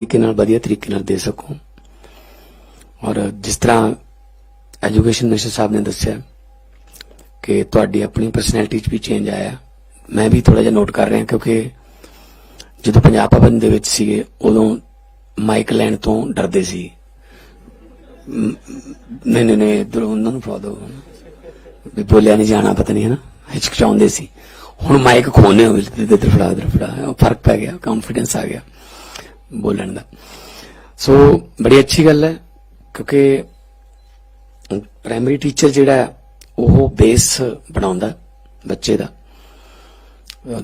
ਤਰੀਕੇ ਨਾਲ, ਵਧੀਆ ਤਰੀਕੇ ਨਾਲ ਦੇ ਸਕੋ। ਔਰ ਜਿਸ ਤਰ੍ਹਾਂ ਐਜੂਕੇਸ਼ਨ ਮਿਨਿਸਟਰ ਸਾਹਿਬ ਨੇ ਦੱਸਿਆ ਕਿ ਤੁਹਾਡੀ ਆਪਣੀ ਪਰਸਨੈਲਿਟੀ 'ਚ ਵੀ ਚੇਂਜ ਆਇਆ। ਮੈਂ ਵੀ ਥੋੜਾ ਜਿਹਾ ਨੋਟ ਕਰ ਰਿਹਾ ਕਿਉਂਕਿ ਜਦੋਂ ਪੰਜਾਬ ਭਵਨ ਦੇ ਵਿੱਚ ਸੀਗੇ, ਉਦੋਂ ਮਾਈਕ ਲੈਣ ਤੋਂ ਡਰਦੇ ਸੀ। ਮ- ਨਹੀਂ ਨਹੀਂ ਨਹੀਂ, ਇੱਧਰ ਉਹਨਾਂ ਨੂੰ ਫੜਾ ਦਿਓ ਵੀ ਬੋਲਿਆ ਨਹੀਂ ਜਾਣਾ, ਪਤਾ ਨਹੀਂ ਹੈ ਨਾ ਹਿਚਕਚਾਉਂਦੇ ਸੀ। ਹੁਣ ਮਾਈਕ ਖੋਨੇ ਹੋ ਇੱਧਰ ਫੜਾ ਇੱਧਰ ਫੜਾ, ਫ਼ਰਕ ਪੈ ਗਿਆ ਕੌਨਫੀਡੈਂਸ ਆ ਗਿਆ। ਬੋਲਣ ਦਾ। ਸੋ, ਬੜੀ ਅੱਛੀ ਗੱਲ ਹੈ, ਕਿਉਂਕਿ ਪ੍ਰਾਇਮਰੀ ਟੀਚਰ ਜਿਹੜਾ ਉਹ ਬੇਸ ਬਣਾਉਂਦਾ ਬੱਚੇ ਦਾ।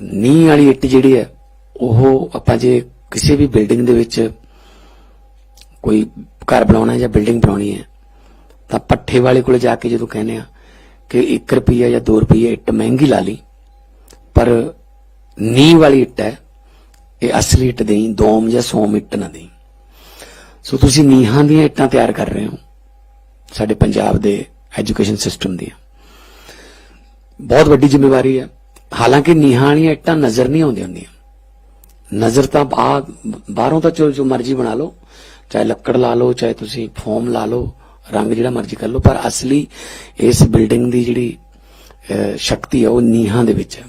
ਨੀਂਹ ਵਾਲੀ ਇੱਟ ਜਿਹੜੀ ਹੈ, ਉਹ ਆਪਾਂ ਜੇ ਕਿਸੇ ਵੀ ਬਿਲਡਿੰਗ ਦੇ ਵਿੱਚ ਕੋਈ ਘਰ ਬਣਾਉਣਾ ਜਾਂ ਬਿਲਡਿੰਗ ਬਣਾਉਣੀ ਹੈ, ਤਾਂ ਪੱਠੇ ਵਾਲੇ ਕੋਲ ਜਾ ਕੇ ਜਦੋਂ ਕਹਿੰਦੇ ਆ ਕਿ 1 ਰੁਪਿਆ ਜਾਂ 2 ਰੁਪਏ ਇੱਟ ਮਹਿੰਗੀ ਲਾ ਲਈ, ਪਰ ਨੀਂਹ ਵਾਲੀ ਇੱਟ ਹੈ ਇਹ ਅਸਲੀ ਇੱਟ ਦੇਈ, ਦੋਮ ਜਾਂ ਸੋਮ ਇੱਟ ਨਾ ਦੇਈ। ਸੋ ਤੁਸੀਂ ਨੀਹਾਂ ਦੀਆਂ ਇੱਟਾਂ ਤਿਆਰ ਕਰ ਰਹੇ ਹੋ, ਸਾਡੇ ਪੰਜਾਬ ਦੇ ਐਜੂਕੇਸ਼ਨ ਸਿਸਟਮ ਦੀਆਂ। ਬਹੁਤ ਵੱਡੀ ਜ਼ਿੰਮੇਵਾਰੀ ਹੈ। ਹਾਲਾਂਕਿ ਨੀਹਾਂ ਵਾਲੀਆਂ ਇੱਟਾਂ ਨਜ਼ਰ ਨਹੀਂ ਆਉਂਦੀਆਂ ਹੁੰਦੀਆਂ। ਨਜ਼ਰ ਤਾਂ ਬਾਹਰ ਬਾਹਰੋਂ ਤਾਂ ਜੋ ਜੋ ਮਰਜ਼ੀ ਬਣਾ ਲਓ, ਚਾਹੇ ਲੱਕੜ ਲਾ ਲਓ, ਚਾਹੇ ਤੁਸੀਂ ਫੋਮ ਲਾ ਲਓ, ਰੰਗ ਜਿਹੜਾ ਮਰਜ਼ੀ ਕਰ ਲਓ, ਪਰ ਅਸਲੀ ਇਸ ਬਿਲਡਿੰਗ ਦੀ ਜਿਹੜੀ ਸ਼ਕਤੀ ਹੈ, ਉਹ ਨੀਹਾਂ ਦੇ ਵਿੱਚ ਹੈ।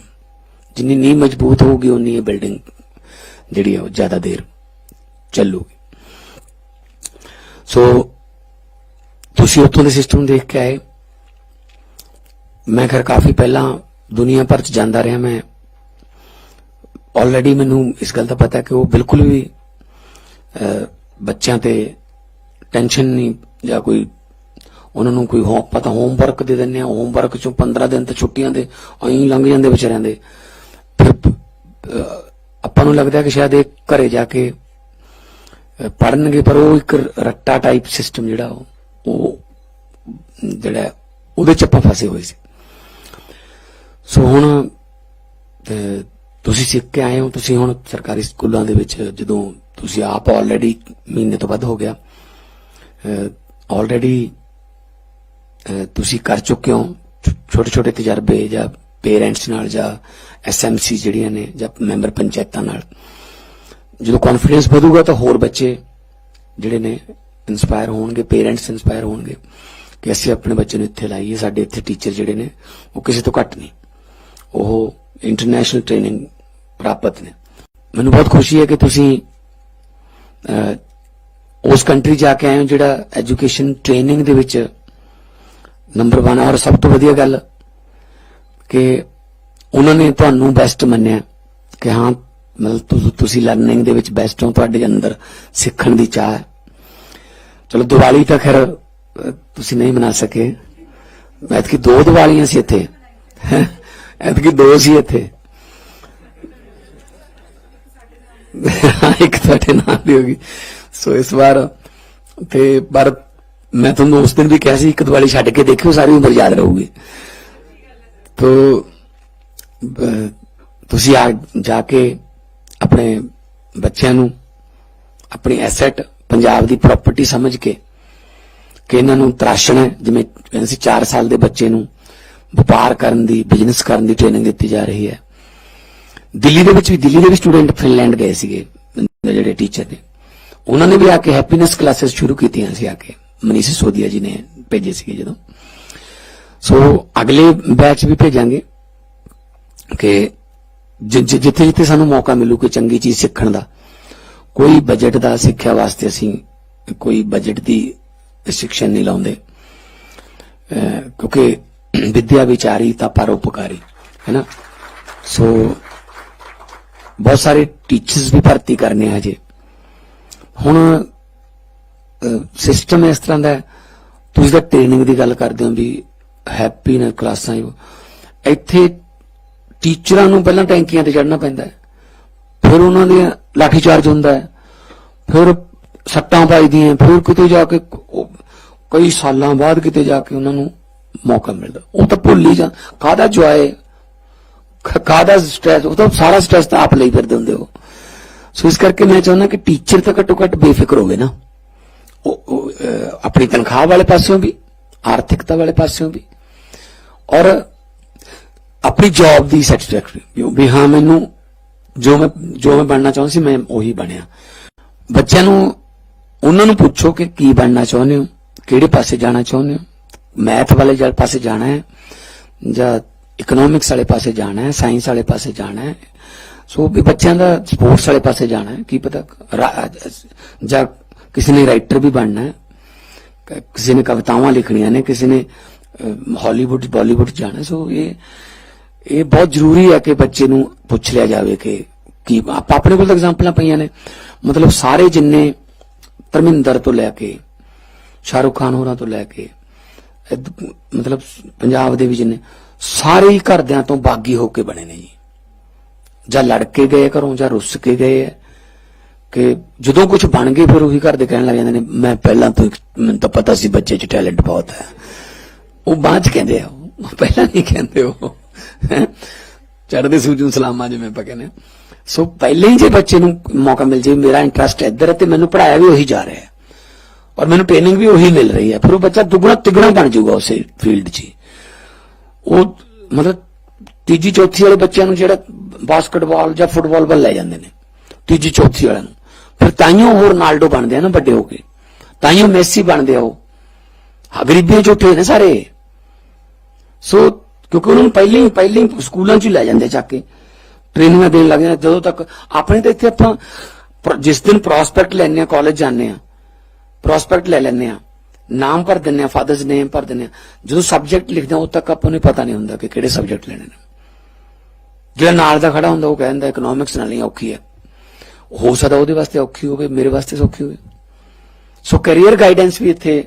ਜਿੰਨੀ ਨੀਂਹ ਮਜ਼ਬੂਤ ਹੋਊਗੀ ਉਨੀ ਇਹ ਬਿਲਡਿੰਗ ਜਿਹੜੀ ਹੈ ਉਹ ਜ਼ਿਆਦਾ ਦੇਰ ਚੱਲੂਗੀ। ਸੋ ਤੁਸੀਂ ਉੱਥੋਂ ਦੇ ਸਿਸਟਮ ਦੇਖ ਕੇ ਆਏ। ਮੈਂ ਖੈਰ ਕਾਫੀ ਪਹਿਲਾਂ ਦੁਨੀਆ ਭਰ ਚ ਜਾਂਦਾ ਰਿਹਾ। ਮੈਂ ਆਲਰੇਡੀ ਮੈਨੂੰ ਇਸ ਗੱਲ ਦਾ ਪਤਾ ਕਿ ਉਹ ਬਿਲਕੁਲ ਵੀ ਬੱਚਿਆਂ ਤੇ ਟੈਨਸ਼ਨ ਨਹੀਂ ਜਾਂ ਕੋਈ ਉਹਨਾਂ ਨੂੰ ਕੋਈ ਹੋਮ ਪਤਾ ਹੋਮਵਰਕ ਦੇ ਦਿੰਦੇ ਆ ਹੋਮਵਰਕ ਚੋਂ 15 ਦਿਨ ਤਾਂ ਛੁੱਟੀਆਂ ਦੇ, ਐਂ ਲੰਘ ਜਾਂਦੇ ਵਿਚਾਰਿਆਂ ਦੇ। ਫਿਰ ਆਪਾਂ ਨੂੰ ਲੱਗਦਾ ਕਿ ਸ਼ਾਇਦ ਇਹ ਘਰੇ ਜਾ ਕੇ ਪੜਨਗੇ ਪਰ ਉਹ ਇੱਕ ਰੱਟਾ ਟਾਈਪ ਸਿਸਟਮ ਜਿਹੜਾ ਉਹ ਜਿਹੜਾ ਉਹਦੇ ਚ ਆਪਾਂ ਫਸੇ ਹੋਏ ਸੀ। ਸੋ ਹੁਣ ਤੁਸੀਂ ਸਿੱਖ ਕੇ ਆਏ ਹੋ, ਤੁਸੀਂ ਹੁਣ ਸਰਕਾਰੀ ਸਕੂਲਾਂ ਦੇ ਵਿੱਚ ਜਦੋਂ ਤੁਸੀਂ ਆਪ ਆਲਰੇਡੀ ਮਹੀਨੇ ਤੋਂ ਵੱਧ ਹੋ ਗਿਆ ਆਲਰੇਡੀ ਤੁਸੀਂ ਕਰ ਚੁੱਕੇ ਹੋ ਛੋਟੇ ਛੋਟੇ ਤਜਰਬੇ ਜਾਂ ਪੇਰੈਂਟਸ ਨਾਲ ਜਾਂ ਐਸਐਮਸੀ ਜਿਹੜੀਆਂ ਨੇ ਜਾਂ ਮੈਂਬਰ ਪੰਚਾਇਤਾਂ ਨਾਲ। ਜਦੋਂ ਕੌਨਫੀਡੈਂਸ ਵਧੂਗਾ ਤਾਂ ਹੋਰ ਬੱਚੇ ਜਿਹੜੇ ਨੇ ਇਨਸਪਾਇਰ ਹੋਣਗੇ ਪੇਰੈਂਟਸ ਇਨਸਪਾਇਰ ਹੋਣਗੇ ਕਿ ਅਸੀਂ ਆਪਣੇ ਬੱਚੇ ਨੂੰ ਇੱਥੇ ਲਾਈਏ, ਸਾਡੇ ਇੱਥੇ ਟੀਚਰ ਜਿਹੜੇ ਨੇ, ਉਹ ਕਿਸੇ ਤੋਂ ਘੱਟ ਨਹੀਂ। ਉਹ ਇੰਟਰਨੈਸ਼ਨਲ ਟ੍ਰੇਨਿੰਗ ਪ੍ਰਾਪਤ ਨੇ। ਮੈਨੂੰ ਬਹੁਤ ਖੁਸ਼ੀ ਹੈ ਕਿ ਤੁਸੀਂ ਉਸ ਕੰਟਰੀ ਜਾ ਕੇ ਆਏ ਹੋ ਜਿਹੜਾ ਐਜੂਕੇਸ਼ਨ ਟ੍ਰੇਨਿੰਗ ਦੇ ਵਿੱਚ ਨੰਬਰ 1 ਔਰ ਸਭ ਤੋਂ ਵਧੀਆ ਗੱਲ ਕਿ ਉਹਨਾਂ ਨੇ ਤੁਹਾਨੂੰ ਬੈਸਟ ਮੰਨਿਆ ਕਿ ਹਾਂ, ਮਤਲਬ ਤੁਸੀਂ- ਲਰਨਿੰਗ ਦੇ ਵਿੱਚ ਬੈਸਟ ਹੋ, ਤੁਹਾਡੇ ਅੰਦਰ ਸਿੱਖਣ ਦੀ ਚਾਹ ਹੈ। ਚਲੋ, ਦੀਵਾਲੀ ਤਾਂ ਖੈਰ ਤੁਸੀਂ ਨਹੀਂ ਮਨਾ ਸਕੇ। ਐਤਕੀ ਦੋ ਦੀਵਾਲੀਆਂ ਸੀ ਇੱਥੇ। ਐਤਕੀ ਦੋ ਸੀ ਇੱਥੇ। ਇੱਕ ਤੁਹਾਡੇ ਨਾਲ ਦੀ ਹੋਗੀ ਸੋ ਇਸ ਵਾਰ ਤੇ ਪਰ ਮੈਂ ਤੁਹਾਨੂੰ ਉਸ ਦਿਨ ਵੀ ਕਿਹਾ ਸੀ, ਇੱਕ ਦੀਵਾਲੀ ਛੱਡ ਕੇ ਦੇਖਿਓ, ਸਾਰੀ ਉਮਰ ਯਾਦ ਰਹੂਗੀ। ਤੋ ਤੁਸੀਂ ਆ ਜਾ ਕੇ ਆਪਣੇ ਬੱਚਿਆਂ ਨੂੰ ਆਪਣੀ ਐਸੈਟ ਪੰਜਾਬ ਦੀ ਪ੍ਰਾਪਰਟੀ ਸਮਝ ਕੇ ਕਿ ਇਹਨਾਂ ਨੂੰ ਤਰਾਸ਼ਣਾ ਹੈ, ਜਿਵੇਂ ਕਹਿੰਦੇ ਸੀ 4 ਸਾਲ ਦੇ ਬੱਚੇ ਨੂੰ ਵਪਾਰ ਕਰਨ ਦੀ ਬਿਜ਼ਨਸ ਕਰਨ ਦੀ ਟ੍ਰੇਨਿੰਗ ਦਿੱਤੀ ਜਾ ਰਹੀ ਹੈ। ਦਿੱਲੀ ਦੇ ਵਿੱਚ ਵੀ ਦਿੱਲੀ ਦੇ ਵੀ ਸਟੂਡੈਂਟ ਫਿਨਲੈਂਡ ਗਏ ਸੀਗੇ ਜਿਹੜੇ ਟੀਚਰ ਨੇ। ਉਹਨਾਂ ਨੇ ਵੀ ਆ ਕੇ ਹੈਪੀਨੈਸ ਕਲਾਸਿਸ ਸ਼ੁਰੂ ਕੀਤੀਆਂ ਸੀ ਆ ਕੇ। ਮਨੀਸ਼ ਸੋਦੀਆ ਜੀ ਨੇ ਭੇਜੇ ਸੀਗੇ ਜਦੋਂ। ਸੋ ਅਗਲੇ ਬੈਚ ਵੀ ਭੇਜਾਂਗੇ ਕਿ ਜਿੱਥੇ ਜਿੱਥੇ ਸਾਨੂੰ ਮੌਕਾ ਮਿਲੂ ਕੋਈ ਚੰਗੀ ਚੀਜ਼ ਸਿੱਖਣ ਦਾ, ਕੋਈ ਬਜਟ ਦਾ ਸਿੱਖਿਆ ਵਾਸਤੇ ਅਸੀਂ ਕੋਈ ਬਜਟ ਦੀ ਸਿੱਖਿਆ ਨਹੀਂ ਲਾਉਂਦੇ। ਕਿਉਂਕਿ ਵਿਦਿਆ ਵਿਚਾਰੀ ਤਾਂ ਪਰਉਪਕਾਰੀ ਹੈ ਨਾ? ਸੋ ਬਹੁਤ ਸਾਰੇ ਟੀਚਰਸ ਵੀ ਭਰਤੀ ਕਰਨੇ ਆ ਹਜੇ। ਹੁਣ ਸਿਸਟਮ ਇਸ ਤਰ੍ਹਾਂ ਦਾ ਤੁਸੀਂ ਤਾਂ ਟ੍ਰੇਨਿੰਗ ਦੀ ਗੱਲ ਕਰਦੇ ਹੋ ਵੀ ਹੈਪੀ ਨੇ ਕਲਾਸਾਂ ਹੀ ਇੱਥੇ ਟੀਚਰਾਂ ਨੂੰ ਪਹਿਲਾਂ ਟੈਂਕੀਆਂ ਤੇ ਚੜਨਾ ਪੈਂਦਾ ਹੈ। ਫਿਰ ਉਹਨਾਂ ਦੇ ਲਾਠੀ ਚਾਰਜ ਹੁੰਦਾ ਹੈ। ਫਿਰ ਸੱਟਾਂ ਪਾਈਦੀਆਂ ਫਿਰ ਕਿਤੇ ਜਾ ਕੇ ਕਈ ਸਾਲਾਂ ਬਾਅਦ ਕਿਤੇ ਜਾ ਕੇ ਉਹਨਾਂ ਨੂੰ ਮੌਕਾ ਮਿਲਦਾ। ਉਹ ਤਾਂ ਭੁੱਲ ਹੀ ਜਾਂ, ਕਾਹਦਾ ਜੁਆਏ? ਕਾਹਦਾ ਸਟ੍ਰੈਸ ਉਹ ਤਾਂ ਸਾਰਾ ਸਟ੍ਰੈਸ ਤਾਂ ਆਪ ਲਈ ਫਿਰਦੇ ਹੁੰਦੇ ਹੋ ਸੋ ਇਸ ਕਰਕੇ ਮੈਂ ਚਾਹੁੰਦਾ ਕਿ ਟੀਚਰ ਤਾਂ ਘੱਟੋ ਘੱਟ ਬੇਫਿਕਰ ਹੋਵੇ ਨਾ। ਉਹ ਆਪਣੀ ਤਨਖਾਹ ਵਾਲੇ ਪਾਸਿਓਂ ਵੀ, ਆਰਥਿਕਤਾ ਵਾਲੇ ਪਾਸਿਓਂ ਵੀ। ਔਰ ਆਪਣੀ ਜੌਬ ਦੀ ਸੈਟੀਸਫੈਕਟਰੀ ਵੀ ਹਾਂ, ਮੈਨੂੰ ਜੋ ਮੈਂ ਜੋ ਮੈਂ ਬਣਨਾ ਚਾਹੁੰਦਾ ਸੀ, ਮੈਂ ਉਹੀ ਬਣਿਆ। ਬੱਚਿਆਂ ਨੂੰ, ਉਹਨਾਂ ਨੂੰ ਪੁੱਛੋ ਕਿ ਕੀ ਬਣਨਾ ਚਾਹੁੰਦੇ ਹੋ? ਕਿਹੜੇ ਪਾਸੇ ਜਾਣਾ ਚਾਹੁੰਦੇ ਹੋ? ਮੈਥ ਵਾਲੇ ਜਲ ਪਾਸੇ ਜਾਣਾ ਹੈ? ਜਾਂ ਇਕਨੋਮਿਕਸ ਵਾਲੇ ਪਾਸੇ ਜਾਣਾ ਹੈ? ਸਾਇੰਸ ਵਾਲੇ ਪਾਸੇ ਜਾਣਾ ਹੈ? ਸੋ ਵੀ ਬੱਚਿਆਂ ਦਾ ਸਪੋਰਟਸ ਵਾਲੇ ਪਾਸੇ ਜਾਣਾ ਹੈ, ਕੀ ਪਤਾ ਜਾਂ ਕਿਸੇ ਨੇ ਰਾਈਟਰ ਵੀ ਬਣਨਾ ਹੈ ਕਿਸੇ ਨੇ ਕਵਿਤਾਵਾਂ ਲਿਖਣੀਆਂ ਨੇ, ਕਿਸੇ ਨੇ ਹਾਲੀਵੁੱਡ, ਬਾਲੀਵੁੱਡ ਜਾਣਾ, ਸੋ ਇਹ ਇਹ ਬਹੁਤ ਜ਼ਰੂਰੀ ਹੈ ਕਿ ਬੱਚੇ ਨੂੰ ਪੁੱਛ ਲਿਆ ਜਾਵੇ ਕਿ ਕੀ ਆਪਾਂ ਆਪਣੇ ਕੋਲ ਤਾਂ ਐਗਜ਼ਾਮਪਲਾਂ ਪਈਆਂ ਨੇ। ਮਤਲਬ ਸਾਰੇ ਜਿੰਨੇ ਧਰਮਿੰਦਰ ਤੋਂ ਲੈ ਕੇ, ਸ਼ਾਹਰੁਖ ਖਾਨ ਹੋਰਾਂ ਤੋਂ ਲੈ ਕੇ ਮਤਲਬ ਪੰਜਾਬ ਦੇ ਵੀ ਜਿੰਨੇ, ਸਾਰੇ ਹੀ ਘਰਦਿਆਂ ਤੋਂ ਬਾਗੀ ਹੋ ਕੇ ਬਣੇ ਨੇ ਜੀ। ਜਾਂ ਲੜ ਕੇ ਗਏ ਘਰੋਂ, ਜਾਂ ਰੁੱਸ ਕੇ ਗਏ ਹੈ, ਕਿ ਜਦੋਂ ਕੁਝ ਬਣ ਗਏ ਫਿਰ ਉਹੀ ਘਰ ਦੇ ਕਹਿਣ ਲੱਗ ਜਾਂਦੇ ਨੇ, ਮੈਂ ਪਹਿਲਾਂ ਤੋਂ ਹੀ- ਮੈਨੂੰ ਤਾਂ ਪਤਾ ਸੀ ਬੱਚੇ 'ਚ ਟੈਲੈਂਟ ਬਹੁਤ ਹੈ। ਉਹ ਬਾਅਦ 'ਚ ਕਹਿੰਦੇ ਆ ਉਹ ਪਹਿਲਾਂ ਨਹੀਂ ਕਹਿੰਦੇ ਉਹ। ਹੈਂ। ਚੜ੍ਹਦੇ ਸੂਰਜ ਨੂੰ ਸਲਾਮਾਂ ਜਿਵੇਂ ਆਪਾਂ ਕਹਿੰਦੇ ਸੋ ਪਹਿਲੇ ਹੀ ਜੇ ਬੱਚੇ ਨੂੰ ਮੌਕਾ ਮਿਲ ਜੇ ਮੇਰਾ ਇੰਟਰਸਟ ਇੱਧਰ ਹੈ ਤੇ ਮੈਨੂੰ ਪੜਾਇਆ ਵੀ ਉਹੀ ਜਾ ਰਿਹਾ ਹੈ। ਔਰ ਮੈਨੂੰ ਟ੍ਰੇਨਿੰਗ ਵੀ ਉਹੀ ਮਿਲ ਰਹੀ ਹੈ। ਫਿਰ ਉਹ ਬੱਚਾ ਦੁੱਗਣਾ ਤਿੱਗਣਾ ਬਣ ਜਾਊਗਾ ਉਸੇ ਫੀਲਡ 'ਚ ਉਹ ਮਤਲਬ ਤੀਜੀ ਚੌਥੀ ਵਾਲੇ ਬੱਚਿਆਂ ਨੂੰ ਜਿਹੜਾ ਬਾਸਕਟਬਾਲ ਜਾਂ ਫੁੱਟਬਾਲ ਵੱਲ ਲੈ ਜਾਂਦੇ ਨੇ ਤੀਜੀ ਚੌਥੀ ਵਾਲਿਆਂ ਨੂੰ। ਫਿਰ ਤਾਈਓ ਉਹ ਰੋਨਾਲਡੋ ਬਣਦੇ ਆ ਨਾ ਵੱਡੇ ਹੋ ਕੇ। ਤਾਈਓ ਮੈਸੀ ਬਣਦੇ ਆ ਉਹ। ਹਾਂ, ਗਰੀਬੀਆਂ ਚ ਉੱਠੇ ਨੇ ਸਾਰੇ। ਸੋ ਕਿਉਂਕਿ ਉਹਨਾਂ ਨੂੰ ਪਹਿਲਾਂ ਹੀ ਪਹਿਲਾਂ ਹੀ ਸਕੂਲਾਂ ਚ ਹੀ ਲੈ ਜਾਂਦੇ ਚੱਕ ਕੇ। ਟ੍ਰੇਨਿੰਗਾਂ ਦੇਣ ਲੱਗ ਜਾਂਦੇ, ਜਦੋਂ ਤੱਕ ਆਪਣੇ ਤਾਂ ਇੱਥੇ ਆਪਾਂ ਜਿਸ ਦਿਨ ਪ੍ਰੋਸਪੈਕਟ ਲੈਣੇ ਆ ਕਾਲਜ ਜਾਂਦੇ ਆ ਪ੍ਰੋਸਪੈਕਟ ਲੈ ਲੈਣੇ ਆ ਨਾਮ ਭਰ ਦਿੰਨੇ ਆ ਫਾਦਰਸ ਨੇਮ ਭਰ ਦਿੰਨੇ ਆ ਜਦੋਂ ਸਬਜੈਕਟ ਲਿਖਦੇ ਆ ਉਦੋਂ ਤੱਕ ਆਪਾਂ ਨੂੰ ਪਤਾ ਨਹੀਂ ਹੁੰਦਾ ਕਿ ਕਿਹੜੇ ਸਬਜੈਕਟ ਲੈਣੇ ਨੇ। ਜਿਹੜਾ ਨਾਲ ਦਾ ਖੜਾ ਹੁੰਦਾ, ਉਹ ਕਹਿੰਦਾ ਇਕਨੋਮਿਕਸ ਨਾਲ ਨਹੀਂ ਔਖੀ ਹੈ। ਹੋ ਸਕਦਾ ਉਹਦੇ ਵਾਸਤੇ ਔਖੀ ਹੋਵੇ, ਮੇਰੇ ਵਾਸਤੇ ਸੌਖੀ ਹੋਵੇ। ਸੋ ਕੈਰੀਅਰ ਗਾਈਡੈਂਸ ਵੀ ਇੱਥੇ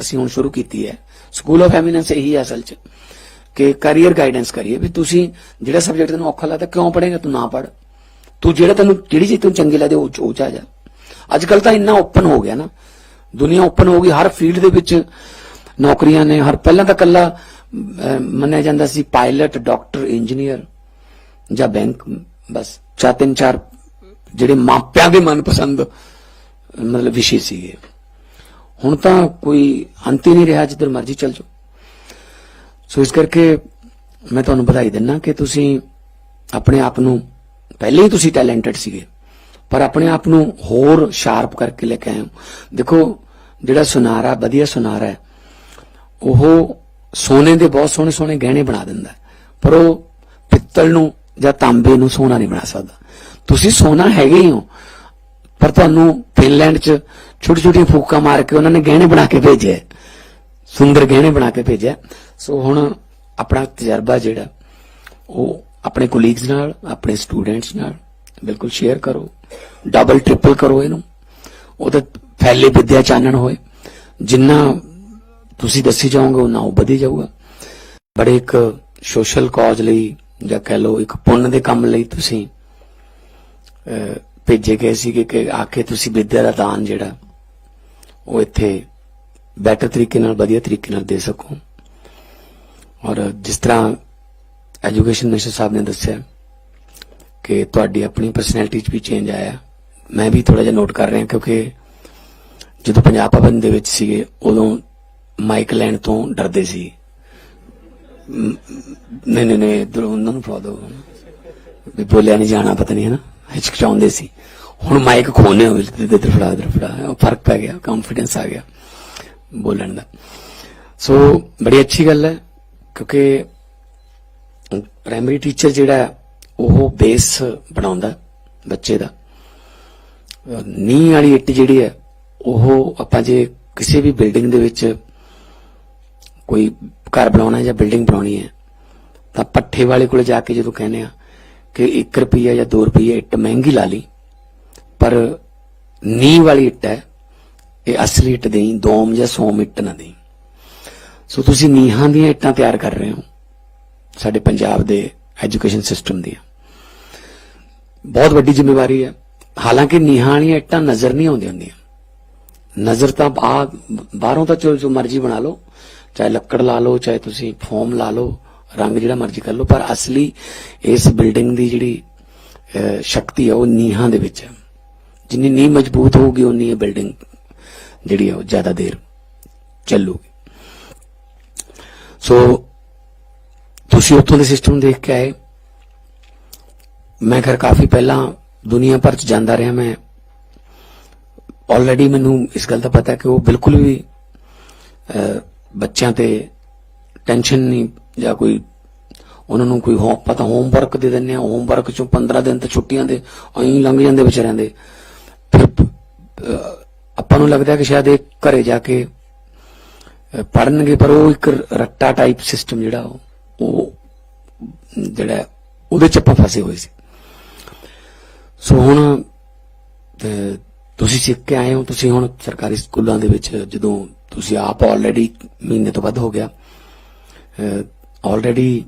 ਅਸੀਂ ਹੁਣ ਸ਼ੁਰੂ ਕੀਤੀ ਹੈ। ਸਕੂਲ ਆਫ ਐਮੀਨੈਂਸ ਇਹੀ ਹੈ ਅਸਲ 'ਚ। ਕਿ ਕੈਰੀਅਰ ਗਾਈਡੈਂਸ ਕਰੀਏ ਵੀ ਤੁਸੀਂ ਜਿਹੜਾ ਸਬਜੈਕਟ ਤੈਨੂੰ ਔਖਾ ਲੱਗਦਾ ਕਿਉਂ ਪੜੇਗਾ ਤੂੰ ਨਾ ਪੜ ਤੂੰ ਜਿਹੜਾ ਤੈਨੂੰ, ਜਿਹੜੀ ਚੀਜ਼ ਤੈਨੂੰ ਚੰਗੀ ਲੱਗਦੀ, ਉਹ 'ਚ- ਉਹ ਆ ਜਾ। ਅੱਜ ਕੱਲ ਤਾਂ ਇੰਨਾ ਓਪਨ ਹੋ ਗਿਆ ਨਾ। ਦੁਨੀਆ ਓਪਨ ਹੋ ਗਈ, ਹਰ ਫੀਲਡ ਦੇ ਵਿੱਚ ਨੌਕਰੀਆਂ ਨੇ, ਹਰ, ਪਹਿਲਾਂ ਤਾਂ ਕੱਲਾ ਮੰਨਿਆ ਜਾਂਦਾ ਸੀ ਪਾਇਲਟ ਡਾਕਟਰ ਇੰਜੀਨੀਅਰ ਜਾਂ ਬੈਂਕ ਬਸ, ਚਾਰ, ਤਿੰਨ, ਚਾਰ ਜਿਹੜੇ ਮਾਪਿਆਂ ਦੇ ਮਨਪਸੰਦ, ਮਤਲਬ ਵਿਸ਼ੇ ਸੀਗੇ। ਹੁਣ ਤਾਂ ਕੋਈ ਅੰਤ ਹੀ ਨਹੀਂ ਰਿਹਾ, ਜਿੱਧਰ ਮਰਜ਼ੀ ਚੱਲ ਜਾਓ। ਸੋ ਇਸ ਕਰਕੇ ਮੈਂ ਤੁਹਾਨੂੰ ਵਧਾਈ ਦਿੰਦਾ ਕਿ ਤੁਸੀਂ ਆਪਣੇ ਆਪ ਨੂੰ, ਪਹਿਲੇ ਹੀ ਤੁਸੀਂ ਟੈਲੈਂਟਡ ਸੀਗੇ, ਪਰ ਆਪਣੇ ਆਪ ਨੂੰ ਹੋਰ ਸ਼ਾਰਪ ਕਰਕੇ ਲੈ ਕੇ ਆਏ ਹੋ। ਦੇਖੋ, ਜਿਹੜਾ ਸੁਨਾਰਾ, ਵਧੀਆ ਸੁਨਾਰਾ ਹੈ, ਉਹ ਸੋਨੇ ਦੇ ਬਹੁਤ ਸੋਹਣੇ ਸੋਹਣੇ ਗਹਿਣੇ ਬਣਾ ਦਿੰਦਾ ਪਰ ਉਹ ਪਿੱਤਲ ਨੂੰ ਜਾਂ ਤਾਂਬੇ ਨੂੰ ਸੋਨਾ ਨਹੀਂ ਬਣਾ ਸਕਦਾ। ਤੁਸੀਂ ਸੋਨਾ ਹੈਗੇ ਹੀ ਹੋ, ਪਰ ਤੁਹਾਨੂੰ ਫਿਨਲੈਂਡ 'ਚ ਛੋਟੀ ਛੋਟੀ ਫੂਕਾਂ ਮਾਰ ਕੇ ਉਹਨਾਂ ਨੇ ਗਹਿਣੇ ਬਣਾ ਕੇ ਭੇਜਿਆ ਸੁੰਦਰ ਗਹਿਣੇ ਬਣਾ ਕੇ ਭੇਜਿਆ ਸੋ ਹੁਣ ਆਪਣਾ ਤਜਰਬਾ ਜਿਹੜਾ, ਉਹ ਆਪਣੇ ਕੋਲੀਗਸ ਨਾਲ, ਆਪਣੇ ਸਟੂਡੈਂਟਸ ਨਾਲ ਬਿਲਕੁਲ ਸ਼ੇਅਰ ਕਰੋ ਡਬਲ ਟ੍ਰਿਪਲ ਕਰੋ ਇਹਨੂੰ। ਉਹਦੇ ਫੈਲੇ ਵਿਦਿਆ ਚਾਨਣ ਹੋਏ। ਜਿੰਨਾ ਤੁਸੀਂ ਦੱਸੀ ਜਾਓਗੇ ਉਹਨਾਂ ਉਹ ਵਧੀ ਜਾਊਗਾ। ਬੜੇ ਇੱਕ ਸੋਸ਼ਲ ਕਾਜ਼ ਲਈ ਜਾਂ ਕਹਿ ਲਓ ਇੱਕ ਪੁੰਨ ਦੇ ਕੰਮ ਲਈ ਤੁਸੀਂ ਭੇਜੇ ਗਏ ਸੀ ਕਿ ਆ ਤੁਸੀਂ ਵਿਦਿਆ ਦਾ ਦਾਨ ਜਿਹੜਾ, ਉਹ ਇੱਥੇ ਬੈਟਰ ਤਰੀਕੇ ਨਾਲ, ਵਧੀਆ ਤਰੀਕੇ ਨਾਲ ਦੇ ਸਕੋ। ਔਰ ਜਿਸ ਤਰ੍ਹਾਂ ਐਜੂਕੇਸ਼ਨ ਮਿਨਿਸਟਰ ਸਾਹਿਬ ਨੇ ਦੱਸਿਆ ਕਿ ਤੁਹਾਡੀ ਆਪਣੀ ਪਰਸਨੈਲਿਟੀ 'ਚ ਵੀ ਚੇਂਜ ਆਇਆ, ਮੈਂ ਵੀ ਥੋੜਾ ਜਿਹਾ ਨੋਟ ਕਰ ਰਿਹਾ ਕਿਉਂਕਿ ਜਦੋਂ ਪੰਜਾਬ ਭਵਨ ਦੇ ਵਿੱਚ ਸੀਗੇ, ਉਦੋਂ ਮਾਈਕ ਲੈਣ ਤੋਂ ਡਰਦੇ ਸੀ। ਮ- ਨਹੀਂ ਨਹੀਂ ਨਹੀਂ, ਇੱਧਰ ਉਹਨਾਂ ਨੂੰ ਫੜਾ ਦਿਓ। ਵੀ ਬੋਲਿਆ ਨਹੀਂ ਜਾਣਾ, ਪਤਾ ਨਹੀਂ ਹੈ ਨਾ ਹਿਚਕਚਾਉਂਦੇ ਸੀ। ਹੁਣ ਮਾਈਕ ਖੋਨੇ ਹੋਏ ਤੇ ਇੱਧਰ ਫੜਾ ਇੱਧਰ ਫੜਾ। ਫ਼ਰਕ ਪੈ ਗਿਆ ਕੌਨਫੀਡੈਂਸ ਆ ਗਿਆ ਬੋਲਣ ਦਾ। ਸੋ ਬੜੀ ਅੱਛੀ ਗੱਲ ਹੈ। ਕਿਉਂਕਿ ਪ੍ਰਾਇਮਰੀ ਟੀਚਰ ਜਿਹੜਾ ਹੈ, ਉਹ ਬੇਸ ਬਣਾਉਂਦਾ ਬੱਚੇ ਦਾ। ਨੀਂਹ ਵਾਲੀ ਇੱਟ ਜਿਹੜੀ ਹੈ ਉਹ ਆਪਾਂ ਜੇ ਕਿਸੇ ਵੀ ਬਿਲਡਿੰਗ ਦੇ ਵਿੱਚ ਕੋਈ ਘਰ ਬਣਾਉਣਾ ਜਾਂ ਬਿਲਡਿੰਗ ਬਣਾਉਣੀ ਹੈ ਤਾਂ ਪੱਠੇ ਵਾਲੇ ਕੋਲ ਜਾ ਕੇ ਜਦੋਂ ਕਹਿੰਦੇ ਆ ਕਿ 1 ਰੁਪਿਆ ਜਾਂ 2 ਰੁਪਏ ਇੱਟ ਮਹਿੰਗੀ ਲਾ ਲਈ ਪਰ ਨੀਂਹ ਵਾਲੀ ਇੱਟ ਹੈ ਇਹ ਅਸਲੀ ਇੱਟ ਦੇਈ ਦੋਮ ਜਾਂ ਸੋਮ ਇੱਟ ਨਾ ਦੇਈ। ਸੋ ਤੁਸੀਂ ਨੀਹਾਂ ਦੀਆਂ ਇੱਟਾਂ ਤਿਆਰ ਕਰ ਰਹੇ ਹੋ। ਸਾਡੇ ਪੰਜਾਬ ਦੇ ਐਜੂਕੇਸ਼ਨ ਸਿਸਟਮ ਦੀਆਂ। ਬਹੁਤ ਵੱਡੀ ਜ਼ਿੰਮੇਵਾਰੀ ਹੈ। ਹਾਲਾਂਕਿ ਨੀਹਾਂ ਵਾਲੀਆਂ ਇੱਟਾਂ ਨਜ਼ਰ ਨਹੀਂ ਆਉਂਦੀਆਂ ਹੁੰਦੀਆਂ। ਨਜ਼ਰ ਤਾਂ ਆ, ਬਾਹਰੋਂ ਤਾਂ ਜੋ ਮਰਜ਼ੀ ਬਣਾ ਲਓ। ਚਾਹੇ ਲੱਕੜ ਲਾ ਲਓ, ਚਾਹੇ ਤੁਸੀਂ ਫੋਮ ਲਾ ਲਓ, ਰੰਗ ਜਿਹੜਾ ਮਰਜ਼ੀ ਕਰ ਲਓ, ਪਰ ਅਸਲੀ ਇਸ ਬਿਲਡਿੰਗ ਦੀ ਜਿਹੜੀ ਸ਼ਕਤੀ ਹੈ ਉਹ ਨੀਹਾਂ ਦੇ ਵਿੱਚ ਹੈ। ਜਿੰਨੀ ਨੀਂਹ ਮਜ਼ਬੂਤ ਹੋਊਗੀ ਉਨੀ ਇਹ ਬਿਲਡਿੰਗ ਜਿਹੜੀ ਹੈ ਉਹ ਜ਼ਿਆਦਾ ਦੇਰ ਚੱਲੂਗੀ। ਸੋ ਤੁਸੀਂ ਉੱਥੋਂ ਦੇ ਸਿਸਟਮ ਦੇਖ ਕੇ ਆਏ। ਮੈਂ ਘਰ ਕਾਫੀ ਪਹਿਲਾਂ ਦੁਨੀਆ ਭਰ ਚ ਜਾਂਦਾ ਰਿਹਾ। ਮੈਂ ਆਲਰੇਡੀ ਮੈਨੂੰ ਇਸ ਗੱਲ ਦਾ ਪਤਾ ਕਿ ਉਹ ਬਿਲਕੁਲ ਵੀ ਬੱਚਿਆਂ ਤੇ ਟੈਨਸ਼ਨ ਨਹੀਂ ਜਾਂ ਕੋਈ ਉਹਨਾਂ ਨੂੰ ਕੋਈ ਹੋਮ ਪਤਾ ਹੋਮਵਰਕ ਦੇ ਦਿੰਦੇ ਆ ਹੋਮਵਰਕ ਚੋਂ 15 ਦਿਨ ਤਾਂ ਛੁੱਟੀਆਂ ਦੇ ਐਂ ਲੰਘ ਜਾਂਦੇ ਵਿਚਾਰਿਆਂ ਦੇ। ਫਿਰ ਆਪਾਂ ਨੂੰ ਲੱਗਦਾ ਕਿ ਸ਼ਾਇਦ ਇਹ ਘਰੇ ਜਾ ਕੇ ਪੜਨਗੇ ਪਰ ਉਹ ਇੱਕ ਰੱਟਾ ਟਾਈਪ ਸਿਸਟਮ ਜਿਹੜਾ ਉਹ- ਜਿਹੜਾ ਉਹਦੇ ਚ ਆਪਾਂ ਫਸੇ ਹੋਏ ਸੀ। ਸੋ ਹੁਣ ਤੁਸੀਂ ਸਿੱਖ ਕੇ ਆਏ ਹੋ, ਤੁਸੀਂ ਹੁਣ ਸਰਕਾਰੀ ਸਕੂਲਾਂ ਦੇ ਵਿੱਚ, ਜਦੋਂ ਤੁਸੀਂ ਆਪ ਆਲਰੇਡੀ ਮਹੀਨੇ ਤੋਂ ਵੱਧ ਹੋ ਗਿਆ ਆਲਰੇਡੀ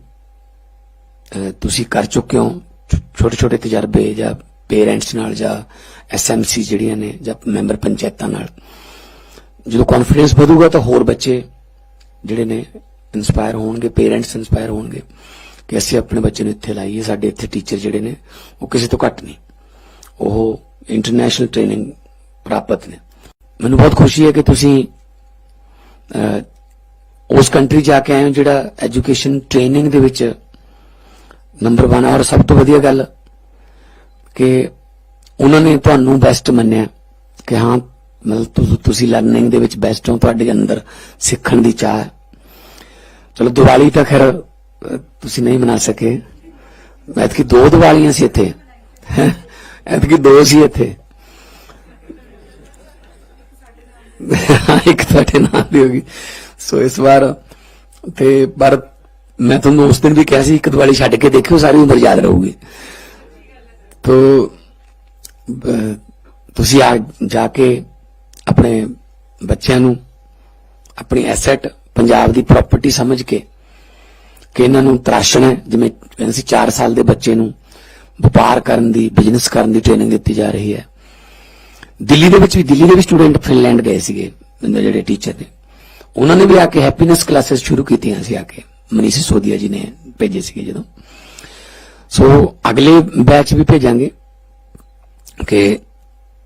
ਤੁਸੀਂ ਕਰ ਚੁੱਕੇ ਹੋ ਛੋਟੇ ਛੋਟੇ ਤਜਰਬੇ ਜਾਂ ਪੇਰੈਂਟਸ ਨਾਲ ਜਾਂ ਐਸਐਮਸੀ ਜਿਹੜੀਆਂ ਨੇ, ਜਾਂ ਮੈਂਬਰ ਪੰਚਾਇਤਾਂ ਨਾਲ। ਜਦੋਂ ਕੌਨਫੀਡੈਂਸ ਵਧੂਗਾ ਤਾਂ ਹੋਰ ਬੱਚੇ ਜਿਹੜੇ ਨੇ ਇਨਸਪਾਇਰ ਹੋਣਗੇ ਪੇਰੈਂਟਸ ਇਨਸਪਾਇਰ ਹੋਣਗੇ ਕਿ ਅਸੀਂ ਆਪਣੇ ਬੱਚੇ ਨੂੰ ਇੱਥੇ ਲਾਈਏ, ਸਾਡੇ ਇੱਥੇ ਟੀਚਰ ਜਿਹੜੇ ਨੇ, ਉਹ ਕਿਸੇ ਤੋਂ ਘੱਟ ਨਹੀਂ। ਉਹ ਇੰਟਰਨੈਸ਼ਨਲ ਟ੍ਰੇਨਿੰਗ ਪ੍ਰਾਪਤ ਨੇ। ਮੈਨੂੰ ਬਹੁਤ ਖੁਸ਼ੀ ਹੈ ਕਿ ਤੁਸੀਂ ਉਸ ਕੰਟਰੀ ਜਾ ਕੇ ਆਏ ਹੋ ਜਿਹੜਾ ਐਜੂਕੇਸ਼ਨ ਟ੍ਰੇਨਿੰਗ ਦੇ ਵਿੱਚ ਨੰਬਰ 1 ਔਰ ਸਭ ਤੋਂ ਵਧੀਆ ਗੱਲ ਕਿ ਉਹਨਾਂ ਨੇ ਤੁਹਾਨੂੰ ਬੈਸਟ ਮੰਨਿਆ ਕਿ ਹਾਂ ਮਤਲਬ ਤੁਸੀਂ ਲਰਨਿੰਗ ਦੇ ਵਿੱਚ ਬੈਸਟ ਹੋ ਤੁਹਾਡੇ ਅੰਦਰ ਸਿੱਖਣ ਦੀ ਚਾਹ ਹੈ। ਚਲੋ ਦੀਵਾਲੀ ਤਾਂ ਖੈਰ ਤੁਸੀਂ ਨਹੀਂ ਮਨਾ ਸਕੇ। ਐਤਕੀ ਦੋ ਦੀਵਾਲੀਆਂ ਸੀ ਇੱਥੇ। ਐਤਕੀ ਦੋ ਸੀ ਇੱਥੇ। ਇੱਕ ਤੁਹਾਡੇ ਨਾਲ ਦੀ ਹੋਗੀ ਸੋ ਇਸ ਵਾਰ ਤੇ ਪਰ ਮੈਂ ਤੁਹਾਨੂੰ ਉਸ ਦਿਨ ਵੀ ਕਿਹਾ ਸੀ, ਇੱਕ ਦੀਵਾਲੀ ਛੱਡ ਕੇ ਦੇਖਿਓ, ਸਾਰੀ ਉਮਰ ਯਾਦ ਰਹੂਗੀ। ਤੋ ਤੁਸੀਂ ਆ ਜਾ ਕੇ ਆਪਣੇ ਬੱਚਿਆਂ ਨੂੰ ਆਪਣੀ ਐਸੈਟ ਪੰਜਾਬ ਦੀ ਪ੍ਰਾਪਰਟੀ ਸਮਝ ਕੇ ਕਿ ਇਹਨਾਂ ਨੂੰ ਤਰਾਸ਼ਣਾ ਹੈ, ਜਿਵੇਂ ਅਸੀਂ 4 ਸਾਲ ਦੇ ਬੱਚੇ ਨੂੰ ਵਪਾਰ ਕਰਨ ਦੀ ਬਿਜ਼ਨਸ ਕਰਨ ਦੀ ਟ੍ਰੇਨਿੰਗ ਦਿੱਤੀ ਜਾ ਰਹੀ ਹੈ। ਦਿੱਲੀ ਦੇ ਵਿੱਚ ਵੀ ਦਿੱਲੀ ਦੇ ਵੀ ਸਟੂਡੈਂਟ ਫਿਨਲੈਂਡ ਗਏ ਸੀਗੇ ਜਿਹੜੇ ਟੀਚਰ ਨੇ। ਉਹਨਾਂ ਨੇ ਵੀ ਆ ਕੇ ਹੈਪੀਨੈਸ ਕਲਾਸਿਸ ਸ਼ੁਰੂ ਕੀਤੀਆਂ ਸੀ ਆ ਕੇ। ਮਨੀਸ਼ ਸੋਦੀਆ ਜੀ ਨੇ ਭੇਜੇ ਸੀਗੇ ਜਦੋਂ। ਸੋ ਅਗਲੇ ਬੈਚ ਵੀ ਭੇਜਾਂਗੇ ਕਿ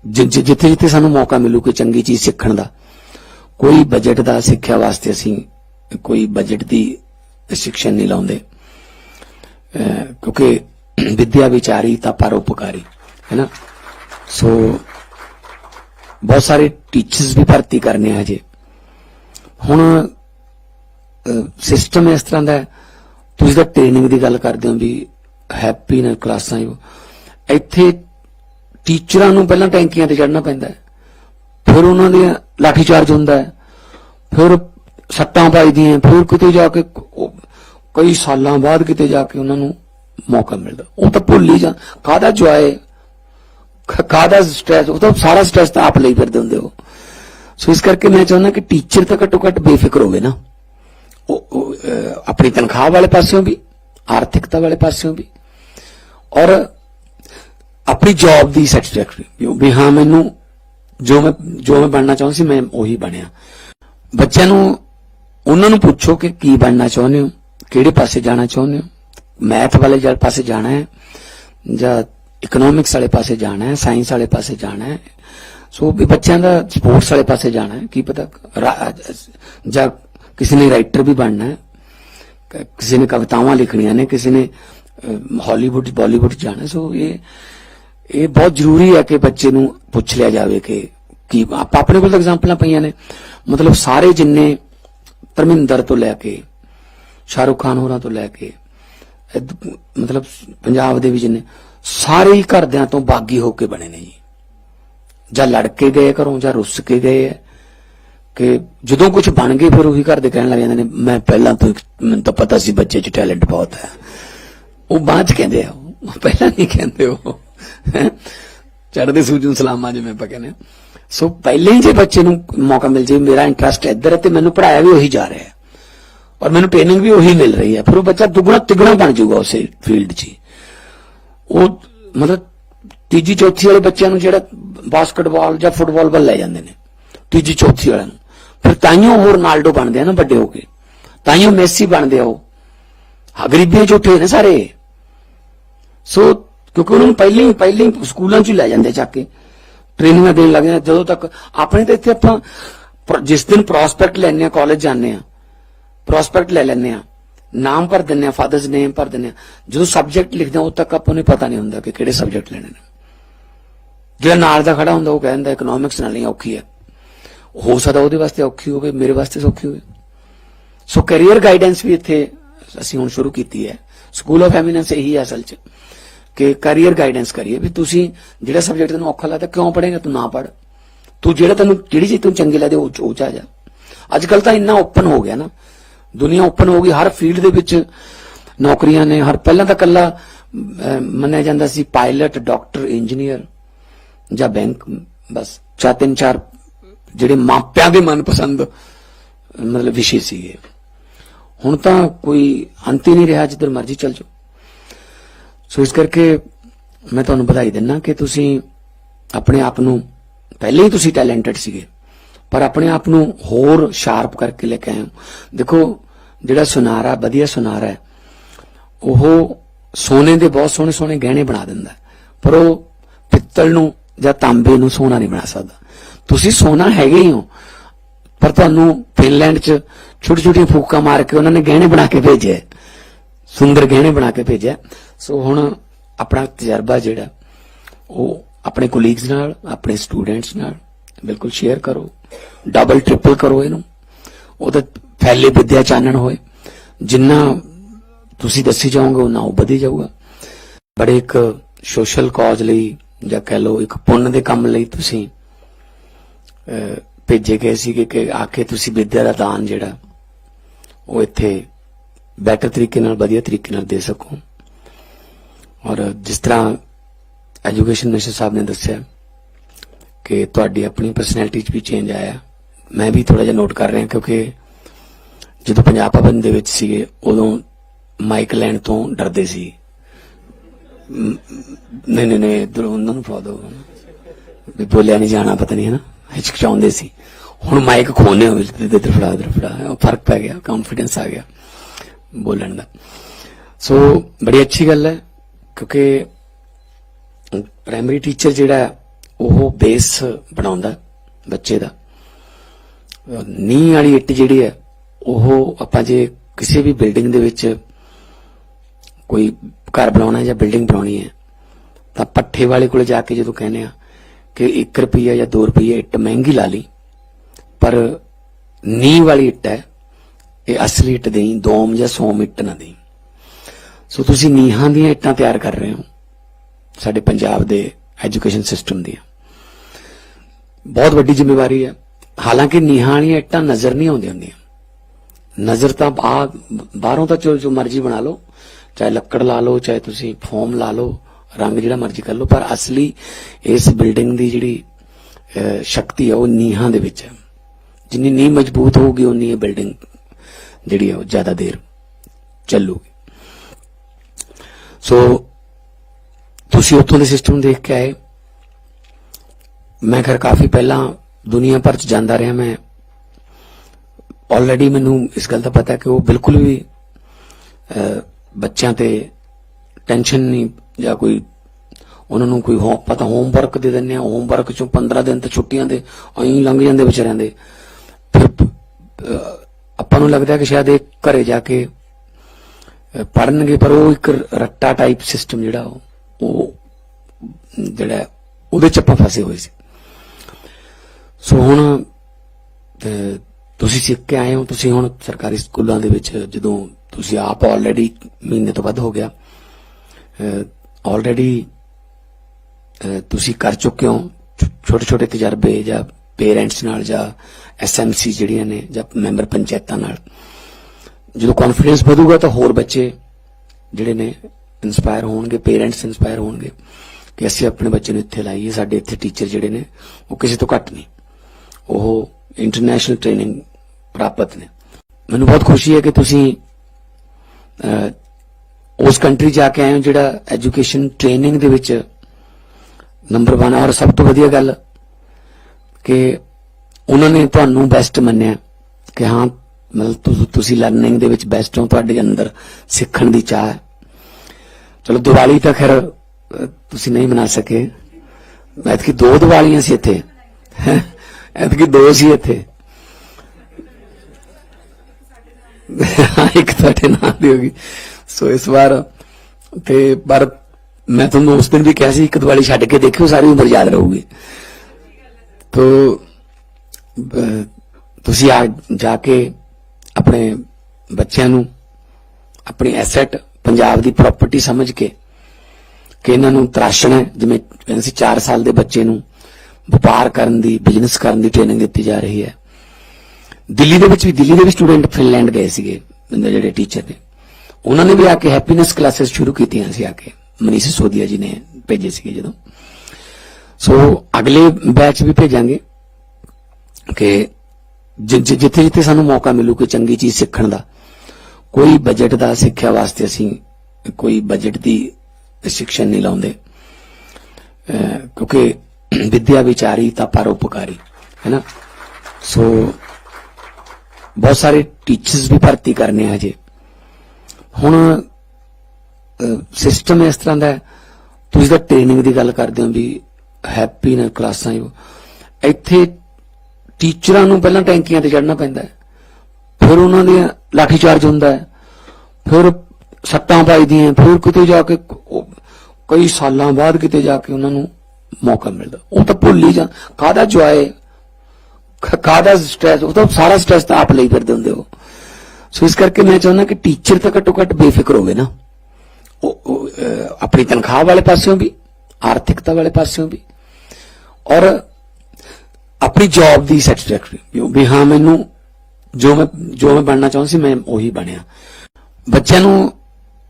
ਜਿੱਥੇ ਜਿੱਥੇ ਸਾਨੂੰ ਮੌਕਾ ਮਿਲੂ ਕੋਈ ਚੰਗੀ ਚੀਜ਼ ਸਿੱਖਣ ਦਾ, ਕੋਈ ਬਜਟ ਦਾ ਸਿੱਖਿਆ ਵਾਸਤੇ ਅਸੀਂ ਕੋਈ ਬਜਟ ਦੀ ਸਿੱਖਿਆ ਨਹੀਂ ਲਾਉਂਦੇ। ਕਿਉਂਕਿ ਵਿਦਿਆ ਵਿਚਾਰੀ ਤਾਂ ਪਰਉਪਕਾਰੀ ਹੈ ਨਾ? ਸੋ ਬਹੁਤ ਸਾਰੇ ਟੀਚਰਸ ਵੀ ਭਰਤੀ ਕਰਨੇ ਆ ਹਜੇ। ਹੁਣ ਸਿਸਟਮ ਇਸ ਤਰ੍ਹਾਂ ਦਾ ਤੁਸੀਂ ਤਾਂ ਟ੍ਰੇਨਿੰਗ ਦੀ ਗੱਲ ਕਰਦੇ ਹੋ ਵੀ ਹੈਪੀ ਨਾਲ ਕਲਾਸਾਂ ਹੀ। ਇੱਥੇ ਟੀਚਰਾਂ ਨੂੰ ਪਹਿਲਾਂ ਟੈਂਕੀਆਂ ਤੇ ਚੜਨਾ ਪੈਂਦਾ ਹੈ। ਫਿਰ ਉਹਨਾਂ ਦੇ ਲਾਠੀ ਚਾਰਜ ਹੁੰਦਾ ਹੈ। ਫਿਰ ਸੱਟਾਂ ਪਾਈਦੀਆਂ ਫਿਰ ਕਿਤੇ ਜਾ ਕੇ ਕਈ ਸਾਲਾਂ ਬਾਅਦ ਕਿਤੇ ਜਾ ਕੇ ਉਹਨਾਂ ਨੂੰ ਮੌਕਾ ਮਿਲਦਾ। ਉਹ ਤਾਂ ਭੁੱਲ ਹੀ ਜਾ ਕਾਹਦਾ ਜੁਆਏ? ਕਾਹਦਾ ਸਟ੍ਰੈਸ ਉਹ ਤਾਂ ਸਾਰਾ ਸਟ੍ਰੈਸ ਤਾਂ ਆਪ ਲਈ ਫਿਰਦੇ ਹੁੰਦੇ ਹੋ ਸੋ ਇਸ ਕਰਕੇ ਮੈਂ ਚਾਹੁੰਦਾ ਕਿ ਟੀਚਰ ਤਾਂ ਘੱਟੋ ਘੱਟ ਬੇਫਿਕਰ ਹੋਵੇ ਨਾ। ਉਹ ਆਪਣੀ ਤਨਖਾਹ ਵਾਲੇ ਪਾਸਿਓਂ ਵੀ, ਆਰਥਿਕਤਾ ਵਾਲੇ ਪਾਸਿਓਂ ਵੀ। ਔਰ ਆਪਣੀ ਜੌਬ ਦੀ ਸੈਟੀਸਫੈਕਟਰੀ ਵੀ ਹਾਂ, ਮੈਨੂੰ ਜੋ ਮੈਂ ਜੋ ਮੈਂ ਬਣਨਾ ਚਾਹੁੰਦਾ ਸੀ, ਮੈਂ ਉਹੀ ਬਣਿਆ। ਬੱਚਿਆਂ ਨੂੰ, ਉਹਨਾਂ ਨੂੰ ਪੁੱਛੋ ਕਿ ਕੀ ਬਣਨਾ ਚਾਹੁੰਦੇ ਹੋ, ਕਿਹੜੇ ਪਾਸੇ ਜਾਣਾ ਚਾਹੁੰਦੇ ਹੋ। ਮੈਥ ਵਾਲੇ ਜਲ ਪਾਸੇ ਜਾਣਾ ਹੈ, ਜਾਂ ਇਕਨੋਮਿਕਸ ਵਾਲੇ ਪਾਸੇ ਜਾਣਾ ਹੈ ਸਾਇੰਸ ਵਾਲੇ ਪਾਸੇ ਜਾਣਾ ਹੈ, ਸੋ ਵੀ ਬੱਚਿਆਂ ਦਾ ਸਪੋਰਟਸ ਵਾਲੇ ਪਾਸੇ ਜਾਣਾ ਹੈ, ਕੀ ਪਤਾ ਜਾਂ ਕਿਸੇ ਨੇ ਰਾਈਟਰ ਵੀ ਬਣਨਾ ਹੈ ਕਿਸੇ ਨੇ ਕਵਿਤਾਵਾਂ ਲਿਖਣੀਆਂ ਨੇ, ਕਿਸੇ ਨੇ ਹਾਲੀਵੁੱਡ ਬਾਲੀਵੁੱਡ ਜਾਣਾ ਸੋ ਇਹ ਇਹ ਬਹੁਤ ਜ਼ਰੂਰੀ ਹੈ ਕਿ ਬੱਚੇ ਨੂੰ ਪੁੱਛ ਲਿਆ ਜਾਵੇ ਕਿ ਕੀ ਆਪਾਂ ਆਪਣੇ ਕੋਲ ਤਾਂ ਐਗਜ਼ਾਮਪਲਾਂ ਪਈਆਂ ਨੇ। ਮਤਲਬ ਸਾਰੇ ਜਿੰਨੇ ਧਰਮਿੰਦਰ ਤੋਂ ਲੈ ਕੇ, ਸ਼ਾਹਰੁਖ ਖਾਨ ਹੋਰਾਂ ਤੋਂ ਲੈ ਕੇ ਮਤਲਬ ਪੰਜਾਬ ਦੇ ਵੀ ਜਿੰਨੇ, ਸਾਰੇ ਹੀ ਘਰਦਿਆਂ ਤੋਂ ਬਾਗੀ ਹੋ ਕੇ ਬਣੇ ਨੇ ਜੀ। ਜਾਂ ਲੜ ਕੇ ਗਏ ਘਰੋਂ, ਜਾਂ ਰੁੱਸ ਕੇ ਗਏ ਹੈ। ਕਿ ਜਦੋਂ ਕੁਝ ਬਣ ਗਏ ਫਿਰ ਉਹੀ ਘਰ ਦੇ ਕਹਿਣ ਲੱਗ ਜਾਂਦੇ ਨੇ, ਮੈਂ ਪਹਿਲਾਂ ਤੋਂ ਮੈਨੂੰ ਤਾਂ ਪਤਾ ਸੀ ਬੱਚੇ 'ਚ ਟੈਲੈਂਟ ਬਹੁਤ ਹੈ। ਉਹ ਬਾਅਦ 'ਚ ਕਹਿੰਦੇ ਆ ਪਹਿਲਾਂ ਨਹੀਂ ਕਹਿੰਦੇ ਉਹ। ਚੜ੍ਹਦੇ ਸੂਰਜ ਨੂੰ ਸਲਾਮਾਂ ਜਿਵੇਂ ਆਪਾਂ ਕਹਿੰਦੇ ਸੋ ਪਹਿਲੇ ਹੀ ਜੇ ਬੱਚੇ ਨੂੰ ਮੌਕਾ ਮਿਲ ਜੇ, ਮੇਰਾ ਇੰਟਰਸਟ ਇੱਧਰ ਹੈ ਤੇ ਮੈਨੂੰ ਪੜਾਇਆ ਵੀ ਉਹੀ ਜਾ ਰਿਹਾ ਹੈ। ਔਰ ਮੈਨੂੰ ਟ੍ਰੇਨਿੰਗ ਵੀ ਉਹੀ ਮਿਲ ਰਹੀ ਹੈ। ਫਿਰ ਉਹ ਬੱਚਾ ਦੁੱਗਣਾ ਤਿਗਣਾ ਬਣ ਜਾਊਗਾ ਉਸੇ ਫੀਲਡ 'ਚ ਉਹ ਮਤਲਬ ਤੀਜੀ ਚੌਥੀ ਵਾਲੇ ਬੱਚਿਆਂ ਨੂੰ ਜਿਹੜਾ ਬਾਸਕਟਬਾਲ ਜਾਂ ਫੁੱਟਬਾਲ ਵੱਲ ਲੈ ਜਾਂਦੇ ਨੇ, ਤੀਜੀ ਚੌਥੀ ਵਾਲਿਆਂ ਨੂੰ। ਫਿਰ ਤਾਈਓ ਉਹ ਰੋਨਾਲਡੋ ਬਣਦੇ ਆ ਨਾ ਵੱਡੇ ਹੋ ਕੇ। ਤਾਈਓ ਮੈਸੀ ਬਣਦੇ ਆ ਉਹ। ਗਰੀਬੀਆਂ ਝੂਠੇ ਉੱਠੇ ਨੇ ਸਾਰੇ। ਸੋ ਕਿਉਂਕਿ ਉਹਨਾਂ ਨੂੰ ਪਹਿਲੇ ਹੀ ਪਹਿਲੇ ਹੀ ਸਕੂਲਾਂ ਚ ਹੀ ਲੈ ਜਾਂਦੇ ਚੱਕ ਕੇ। ਟ੍ਰੇਨਿੰਗਾਂ ਦੇਣ ਲੱਗ ਜਾਂਦੇ ਜਦੋਂ ਤੱਕ ਆਪਣੇ ਤੇ ਇੱਥੇ ਆਪਾਂ ਜਿਸ ਦਿਨ ਪ੍ਰੋਸਪੈਕਟ ਲੈਣੇ ਆ ਕਾਲਜ ਜਾਂਦੇ ਆ ਪ੍ਰੋਸਪੈਕਟ ਲੈ ਲੈਣੇ ਆ ਨਾਮ ਭਰ ਦਿੰਦੇ ਆ ਫਾਦਰਸ ਨੇਮ ਭਰ ਦਿੰਦੇ ਆ। ਜਦੋਂ ਸਬਜੈਕਟ ਲਿਖਦੇ ਆ ਉਦੋਂ ਤੱਕ ਆਪਾਂ ਨੂੰ ਪਤਾ ਨਹੀਂ ਹੁੰਦਾ ਕਿ ਕਿਹੜੇ ਸਬਜੈਕਟ ਲੈਣੇ ਨੇ। ਜਿਹੜਾ ਨਾਲ ਦਾ ਖੜਾ ਹੁੰਦਾ ਉਹ ਕਹਿੰਦਾ ਇਕਨੋਮਿਕਸ ਨਾਲ ਨਹੀਂ ਔਖੀ ਹੈ ਹੋ ਸਕਦਾ ਉਹਦੇ ਵਾਸਤੇ ਔਖੀ ਹੋਵੇ ਮੇਰੇ ਵਾਸਤੇ ਸੌਖੀ ਹੋਵੇ। ਸੋ ਕੈਰੀਅਰ ਗਾਈਡੈਂਸ ਵੀ ਇੱਥੇ ਅਸੀਂ ਹੁਣ ਸ਼ੁਰੂ ਕੀਤੀ ਹੈ। ਸਕੂਲ ਆਫ ਐਮੀਨੈਂਸ ਇਹੀ ਹੈ ਅਸਲ 'ਚ। ਕਿ ਕੈਰੀਅਰ ਗਾਈਡੈਂਸ ਕਰੀਏ ਵੀ ਤੁਸੀਂ ਜਿਹੜਾ ਸਬਜੈਕਟ ਤੈਨੂੰ ਔਖਾ ਲੱਗਦਾ ਕਿਉਂ ਪੜੇਗਾ ਤੂੰ ਨਾ ਪੜ ਤੂੰ ਜਿਹੜਾ ਤੈਨੂੰ, ਜਿਹੜੀ ਚੀਜ਼ ਤੈਨੂੰ ਚੰਗੀ ਲੱਗਦੀ, ਉਹ 'ਚ- ਉਹ ਜਾ। ਅੱਜ ਕੱਲ ਤਾਂ ਇੰਨਾ ਓਪਨ ਹੋ ਗਿਆ ਨਾ। ਦੁਨੀਆ ਓਪਨ ਹੋ ਗਈ, ਹਰ ਫੀਲਡ ਦੇ ਵਿੱਚ ਨੌਕਰੀਆਂ ਨੇ, ਹਰ, ਪਹਿਲਾਂ ਤਾਂ ਕੱਲਾ ਮੰਨਿਆ ਜਾਂਦਾ ਸੀ ਪਾਇਲਟ ਡਾਕਟਰ ਇੰਜੀਨੀਅਰ ਜਾਂ ਬੈਂਕ ਬਸ। ਚਾਰ, ਤਿੰਨ, ਚਾਰ ਜਿਹੜੇ ਮਾਪਿਆਂ ਦੇ ਮਨਪਸੰਦ, ਮਤਲਬ ਵਿਸ਼ੇ ਸੀਗੇ। ਹੁਣ ਤਾਂ ਕੋਈ ਅੰਤ ਹੀ ਨਹੀਂ ਰਿਹਾ, ਜਿੱਧਰ ਮਰਜ਼ੀ ਚੱਲ ਜਾਓ। ਸੋ ਇਸ ਕਰਕੇ ਮੈਂ ਤੁਹਾਨੂੰ ਵਧਾਈ ਦਿੰਦਾ ਕਿ ਤੁਸੀਂ ਆਪਣੇ ਆਪ ਨੂੰ, ਪਹਿਲੇ ਹੀ ਤੁਸੀਂ ਟੈਲੈਂਟਡ ਸੀਗੇ, ਪਰ ਆਪਣੇ ਆਪ ਨੂੰ ਹੋਰ ਸ਼ਾਰਪ ਕਰਕੇ ਲੈ ਕੇ ਆਏ ਹੋ। ਦੇਖੋ, ਜਿਹੜਾ ਸੁਨਾਰਾ, ਵਧੀਆ ਸੁਨਾਰਾ ਹੈ, ਉਹ ਸੋਨੇ ਦੇ ਬਹੁਤ ਸੋਹਣੇ ਸੋਹਣੇ ਗਹਿਣੇ ਬਣਾ ਦਿੰਦਾ ਪਰ ਉਹ ਪਿੱਤਲ ਨੂੰ ਜਾਂ ਤਾਂਬੇ ਨੂੰ ਸੋਨਾ ਨਹੀਂ ਬਣਾ ਸਕਦਾ। ਤੁਸੀਂ ਸੋਨਾ ਹੈਗੇ ਹੀ ਹੋ, ਪਰ ਤੁਹਾਨੂੰ ਫਿਨਲੈਂਡ 'ਚ ਛੋਟੀ ਛੋਟੀਆਂ ਫੂਕਾਂ ਮਾਰ ਕੇ ਉਹਨਾਂ ਨੇ ਗਹਿਣੇ ਬਣਾ ਕੇ ਭੇਜਿਆ ਸੁੰਦਰ ਗਹਿਣੇ ਬਣਾ ਕੇ ਭੇਜਿਆ। ਸੋ ਹੁਣ ਆਪਣਾ ਤਜਰਬਾ ਜਿਹੜਾ, ਉਹ ਆਪਣੇ ਕੋਲੀਗਸ ਨਾਲ, ਆਪਣੇ ਸਟੂਡੈਂਟਸ ਨਾਲ ਬਿਲਕੁਲ ਸ਼ੇਅਰ ਕਰੋ। ਡਬਲ ਟ੍ਰਿਪਲ ਕਰੋ ਇਹਨੂੰ। ਉਹਦਾ ਫੈਲੇ ਵਿਦਿਆ ਚਾਨਣ ਹੋਏ। ਜਿੰਨਾ ਤੁਸੀਂ ਦੱਸੀ ਜਾਓਗੇ ਉਹਨਾਂ ਉਹ ਵਧੀ ਜਾਊਗਾ। ਬੜੇ ਇੱਕ ਸੋਸ਼ਲ ਕਾਜ਼ ਲਈ ਜਾਂ ਕਹਿ ਲਓ ਇੱਕ ਪੁੰਨ ਦੇ ਕੰਮ ਲਈ ਤੁਸੀਂ ਭੇਜੇ ਗਏ ਸੀ ਕਿ ਆ ਕੇ ਤੁਸੀਂ ਵਿਦਿਆ ਦਾ ਦਾਨ ਜਿਹੜਾ, ਉਹ ਇੱਥੇ ਬੈਟਰ ਤਰੀਕੇ ਨਾਲ, ਵਧੀਆ ਤਰੀਕੇ ਨਾਲ ਦੇ ਸਕੋ। ਔਰ ਜਿਸ ਤਰ੍ਹਾਂ ਐਜੂਕੇਸ਼ਨ ਮਿਨਿਸਟਰ ਸਾਹਿਬ ਨੇ ਦੱਸਿਆ ਕਿ ਤੁਹਾਡੀ ਆਪਣੀ ਪਰਸਨੈਲਿਟੀ 'ਚ ਵੀ ਚੇਂਜ ਆਇਆ। ਮੈਂ ਵੀ ਥੋੜਾ ਜਿਹਾ ਨੋਟ ਕਰ ਰਿਹਾ ਕਿਉਂਕਿ ਜਦੋਂ ਪੰਜਾਬ ਭਵਨ ਦੇ ਵਿੱਚ ਸੀਗੇ, ਉਦੋਂ ਮਾਈਕ ਲੈਣ ਤੋਂ ਡਰਦੇ ਸੀ। ਨਹੀਂ ਨਹੀਂ ਨਹੀਂ, ਇੱਧਰ ਉਹਨਾਂ ਨੂੰ ਫੜਾ ਦਿਓ। ਵੀ ਬੋਲਿਆ ਨਹੀਂ ਜਾਣਾ, ਪਤਾ ਨਹੀਂ ਹੈ ਨਾ ਹਿਚਕਚਾਉਂਦੇ ਸੀ। ਹੁਣ ਮਾਈਕ ਖੋਨੇ ਹੋਵੇ ਤੇ ਤੇ ਫੜਾ ਦੇ ਫੜਾ, ਫ਼ਰਕ ਪੈ ਗਿਆ ਕੌਨਫੀਡੈਂਸ ਆ ਗਿਆ। ਬੋਲਣ ਦਾ। ਸੋ ਬੜੀ ਅੱਛੀ ਗੱਲ ਹੈ, ਕਿਉਂਕਿ ਪ੍ਰਾਇਮਰੀ ਟੀਚਰ ਜਿਹੜਾ ਉਹ ਬੇਸ ਬਣਾਉਂਦਾ ਬੱਚੇ ਦਾ। ਨੀਂਹ ਵਾਲੀ ਇੱਟ ਜਿਹੜੀ ਹੈ, ਉਹ ਆਪਾਂ ਜੇ ਕਿਸੇ ਵੀ ਬਿਲਡਿੰਗ ਦੇ ਵਿੱਚ ਕੋਈ ਘਰ ਬਣਾਉਣਾ ਜਾਂ ਬਿਲਡਿੰਗ ਬਣਾਉਣੀ ਹੈ, ਤਾਂ ਪੱਠੇ ਵਾਲੇ ਕੋਲ ਜਾ ਕੇ ਜਦੋਂ ਕਹਿੰਦੇ ਆ ਕਿ 1 ਰੁਪਿਆ ਜਾਂ 2 ਰੁਪਏ ਇੱਟ ਮਹਿੰਗੀ ਲਾ ਲਈ, ਪਰ ਨੀਂਹ ਵਾਲੀ ਇੱਟ ਹੈ ਇਹ ਅਸਲੀ ਇੱਟ ਦੇਈ, ਦੋਮ ਜਾਂ ਸੋਮ ਇੱਟ ਨਾ ਦੇਈ। ਸੋ ਤੁਸੀਂ ਨੀਹਾਂ ਦੀਆਂ ਇੱਟਾਂ ਤਿਆਰ ਕਰ ਰਹੇ ਹੋ, ਸਾਡੇ ਪੰਜਾਬ ਦੇ ਐਜੂਕੇਸ਼ਨ ਸਿਸਟਮ ਦੀਆਂ। ਬਹੁਤ ਵੱਡੀ ਜ਼ਿੰਮੇਵਾਰੀ ਹੈ। ਹਾਲਾਂਕਿ ਨੀਹਾਂ ਵਾਲੀਆਂ ਇੱਟਾਂ ਨਜ਼ਰ ਨਹੀਂ ਆਉਂਦੀਆਂ ਹੁੰਦੀਆਂ। ਨਜ਼ਰ ਤਾਂ ਆ, ਬਾਹਰੋਂ ਤਾਂ ਜੋ ਮਰਜ਼ੀ ਬਣਾ ਲਓ। ਚਾਹੇ ਲੱਕੜ ਲਾ ਲਓ, ਚਾਹੇ ਤੁਸੀਂ ਫੋਮ ਲਾ ਲਓ, ਰੰਗ ਜਿਹੜਾ ਮਰਜ਼ੀ ਕਰ ਲਓ, ਪਰ ਅਸਲੀ ਇਸ ਬਿਲਡਿੰਗ ਦੀ ਜਿਹੜੀ ਸ਼ਕਤੀ ਹੈ ਉਹ ਨੀਹਾਂ ਦੇ ਵਿੱਚ ਹੈ। ਜਿੰਨੀ ਨੀਂਹ ਮਜ਼ਬੂਤ ਹੋਊਗੀ ਉਨੀ ਇਹ ਬਿਲਡਿੰਗ ਜਿਹੜੀ ਹੈ ਉਹ ਜ਼ਿਆਦਾ ਦੇਰ ਚੱਲੂਗੀ। ਸੋ ਤੁਸੀਂ ਉੱਥੋਂ ਦੇ ਸਿਸਟਮ ਦੇਖ ਕੇ ਆਏ। ਮੈਂ ਖੈਰ ਕਾਫੀ ਪਹਿਲਾਂ ਦੁਨੀਆ ਭਰ ਚ ਜਾਂਦਾ ਰਿਹਾ। ਮੈਂ ਆਲਰੇਡੀ ਮੈਨੂੰ ਇਸ ਗੱਲ ਦਾ ਪਤਾ ਕਿ ਉਹ ਬਿਲਕੁਲ ਵੀ ਬੱਚਿਆਂ ਤੇ ਟੈਨਸ਼ਨ ਨਹੀਂ ਜਾਂ ਕੋਈ ਉਹਨਾਂ ਨੂੰ ਕੋਈ ਹੋਮ ਪਤਾ ਹੋਮਵਰਕ ਦੇ ਦਿੰਦੇ ਆ ਹੋਮਵਰਕ ਚੋਂ 15 ਦਿਨ ਤਾਂ ਛੁੱਟੀਆਂ ਦੇ, ਐਂ ਲੰਘ ਜਾਂਦੇ ਵਿਚਾਰਿਆਂ ਦੇ। ਫਿਰ ਆਪਾਂ ਨੂੰ ਲੱਗਦਾ ਕਿ ਸ਼ਾਇਦ ਇਹ ਘਰੇ ਜਾ ਕੇ ਅਹ, ਪੜ੍ਹਨਗੇ ਪਰ ਉਹ ਇੱਕ ਰੱਟਾ ਟਾਈਪ ਸਿਸਟਮ ਜਿਹੜਾ ਉਹ- ਜਿਹੜਾ ਉਹਦੇ ਚ ਆਪਾਂ ਫਸੇ ਹੋਏ ਸੀ। ਸੋ ਹੁਣ ਤੁਸੀਂ ਸਿੱਖ ਕੇ ਆਏ ਹੋ ਤੁਸੀਂ ਹੁਣ ਸਰਕਾਰੀ ਸਕੂਲਾਂ ਦੇ ਵਿੱਚ ਜਦੋਂ ਤੁਸੀਂ ਆਪ ਆਲਰੇਡੀ ਮਹੀਨੇ ਤੋਂ ਵੱਧ ਹੋ ਗਿਆ ਆਲਰੇਡੀ ਤੁਸੀਂ ਕਰ ਚੁੱਕੇ ਹੋ ਛੋਟੇ ਛੋਟੇ ਤਜਰਬੇ ਜਾਂ ਪੇਰੈਂਟਸ ਨਾਲ ਜਾਂ ਐਸਐਮਸੀ ਜਿਹੜੀਆਂ ਨੇ ਜਾਂ ਮੈਂਬਰ ਪੰਚਾਇਤਾਂ ਨਾਲ। ਜਦੋਂ ਕੌਨਫੀਡੈਂਸ ਵਧੂਗਾ ਤਾਂ ਹੋਰ ਬੱਚੇ ਜਿਹੜੇ ਨੇ ਇਨਸਪਾਇਰ ਹੋਣਗੇ ਪੇਰੈਂਟਸ ਇਨਸਪਾਇਰ ਹੋਣਗੇ ਕਿ ਅਸੀਂ ਆਪਣੇ ਬੱਚੇ ਨੂੰ ਇੱਥੇ ਲਾਈਏ। ਸਾਡੇ ਇੱਥੇ ਟੀਚਰ ਜਿਹੜੇ ਨੇ, ਉਹ ਕਿਸੇ ਤੋਂ ਘੱਟ ਨਹੀਂ। ਉਹ ਇੰਟਰਨੈਸ਼ਨਲ ਟ੍ਰੇਨਿੰਗ ਪ੍ਰਾਪਤ ਨੇ। ਮੈਨੂੰ ਬਹੁਤ ਖੁਸ਼ੀ ਹੈ ਕਿ ਤੁਸੀਂ ਉਸ ਕੰਟਰੀ ਜਾ ਕੇ ਆਏ ਹੋ ਜਿਹੜਾ ਐਜੂਕੇਸ਼ਨ ਟ੍ਰੇਨਿੰਗ ਦੇ ਵਿੱਚ ਨੰਬਰ 1 ਔਰ ਸਭ ਤੋਂ ਵਧੀਆ ਗੱਲ ਕਿ ਉਹਨਾਂ ਨੇ ਤੁਹਾਨੂੰ ਬੈਸਟ ਮੰਨਿਆ ਕਿ ਹਾਂ, ਮਤਲਬ ਤੁਸੀਂ ਲਰਨਿੰਗ ਦੇ ਵਿੱਚ ਬੈਸਟ ਹੋ, ਤੁਹਾਡੇ ਅੰਦਰ ਸਿੱਖਣ ਦੀ ਚਾਹ ਹੈ। ਚਲੋ, ਦੀਵਾਲੀ ਤਾਂ ਖੈਰ ਤੁਸੀਂ ਨਹੀਂ ਮਨਾ ਸਕੇ। ਐਤਕੀ ਦੋ ਦੀਵਾਲੀਆਂ ਸੀ ਇੱਥੇ। ਐਤਕੀ ਦੋ ਸੀ ਇੱਥੇ। ਇੱਕ ਤੁਹਾਡੇ ਨਾਲ ਦੀ ਹੋਗੀ ਸੋ, ਇਸ ਵਾਰ ਤੇ, ਪਰ ਮੈਂ ਤੁਹਾਨੂੰ ਉਸ ਦਿਨ ਵੀ ਕਿਹਾ ਸੀ, ਇੱਕ ਦੀਵਾਲੀ ਛੱਡ ਕੇ ਦੇਖਿਓ, ਸਾਰੀ ਉਮਰ ਯਾਦ ਰਹੂਗੀ। ਤੋ ਤੁਸੀਂ ਆ ਜਾ ਕੇ ਆਪਣੇ ਬੱਚਿਆਂ ਨੂੰ ਆਪਣੀ ਐਸੈਟ ਪੰਜਾਬ ਦੀ ਪ੍ਰਾਪਰਟੀ ਸਮਝ ਕੇ ਕਿ ਇਹਨਾਂ ਨੂੰ ਤਰਾਸ਼ਣਾ ਹੈ, ਜਿਵੇਂ ਅਸੀਂ 4 ਸਾਲ ਦੇ ਬੱਚੇ ਨੂੰ ਵਪਾਰ ਕਰਨ ਦੀ ਬਿਜ਼ਨਸ ਕਰਨ ਦੀ ਟ੍ਰੇਨਿੰਗ ਦਿੱਤੀ ਜਾ ਰਹੀ ਹੈ। ਦਿੱਲੀ ਦੇ ਵਿੱਚ ਵੀ ਦਿੱਲੀ ਦੇ ਵੀ ਸਟੂਡੈਂਟ ਫਿਨਲੈਂਡ ਗਏ ਸੀਗੇ ਬੰਦੇ ਜਿਹੜੇ ਟੀਚਰ ਨੇ। ਉਹਨਾਂ ਨੇ ਵੀ ਆ ਕੇ ਹੈਪੀਨੈਸ ਕਲਾਸਿਸ ਸ਼ੁਰੂ ਕੀਤੀਆਂ ਸੀ ਆ ਕੇ। ਮਨੀਸ਼ ਸਿਸੋਦੀਆ ਜੀ ਨੇ ਭੇਜੇ ਸੀਗੇ ਜਦੋਂ। ਸੋ ਅਗਲੇ ਬੈਚ ਵੀ ਭੇਜਾਂਗੇ। ਕਿ ਜਿੱਥੇ ਜਿੱਥੇ ਸਾਨੂੰ ਮੌਕਾ ਮਿਲੂ ਕੋਈ ਚੰਗੀ ਚੀਜ਼ ਸਿੱਖਣ ਦਾ, ਕੋਈ ਬਜਟ ਦਾ ਸਿੱਖਿਆ ਵਾਸਤੇ ਅਸੀਂ ਕੋਈ ਬਜਟ ਦੀ ਸਿੱਖਿਆ ਨਹੀਂ ਲਾਉਂਦੇ। ਕਿਉਂਕਿ ਵਿਦਿਆ ਵਿਚਾਰੀ ਤਾਂ ਪਰਉਪਕਾਰੀ ਹੈ ਨਾ? ਸੋ ਬਹੁਤ ਸਾਰੇ ਟੀਚਰਸ ਵੀ ਭਰਤੀ ਕਰਨੇ ਆ ਹਜੇ। ਹੁਣ ਸਿਸਟਮ ਇਸ ਤਰ੍ਹਾਂ ਦਾ ਤੁਸੀਂ ਤਾਂ ਟ੍ਰੇਨਿੰਗ ਦੀ ਗੱਲ ਕਰਦੇ ਹੋ ਵੀ ਹੈਪੀ ਨਾਲ ਕਲਾਸਾਂ ਹੀ। ਇੱਥੇ ਟੀਚਰਾਂ ਨੂੰ ਪਹਿਲਾਂ ਟੈਂਕੀਆਂ ਤੇ ਚੜਨਾ ਪੈਂਦਾ ਹੈ। ਫਿਰ ਉਹਨਾਂ ਦੇ ਲਾਠੀ ਚਾਰਜ ਹੁੰਦਾ ਹੈ। ਫਿਰ ਸੱਟਾਂ ਪਾਈਦੀਆਂ ਫਿਰ ਕਿਤੇ ਜਾ ਕੇ ਕਈ ਸਾਲਾਂ ਬਾਅਦ ਕਿਤੇ ਜਾ ਕੇ ਉਹਨਾਂ ਨੂੰ ਮੌਕਾ ਮਿਲਦਾ। ਉਹ ਤਾਂ ਭੁੱਲ ਹੀ ਜਾ ਕਾਹਦਾ ਜੁਆਏ? ਕਾਹਦਾ ਸਟ੍ਰੈਸ ਉਹ ਤਾਂ ਸਾਰਾ ਸਟ੍ਰੈਸ ਤਾਂ ਆਪ ਲਈ ਫਿਰਦੇ ਹੁੰਦੇ ਹੋ। ਸੋ ਇਸ ਕਰਕੇ ਮੈਂ ਚਾਹੁੰਦਾ ਕਿ ਟੀਚਰ ਤਾਂ ਘੱਟੋ ਘੱਟ ਬੇਫਿਕਰ ਹੋਵੇ ਨਾ। ਉਹ ਆਪਣੀ ਤਨਖਾਹ ਵਾਲੇ ਪਾਸਿਓਂ ਵੀ, ਆਰਥਿਕਤਾ ਵਾਲੇ ਪਾਸਿਓਂ ਵੀ। ਔਰ ਆਪਣੀ ਜੌਬ ਦੀ ਸੈਟੀਸਫੈਕਟਰੀ ਵੀ ਹਾਂ, ਮੈਨੂੰ ਜੋ ਮੈਂ ਜੋ ਮੈਂ ਬਣਨਾ ਚਾਹੁੰਦਾ ਸੀ, ਮੈਂ ਉਹੀ ਬਣਿਆ। ਬੱਚਿਆਂ ਨੂੰ,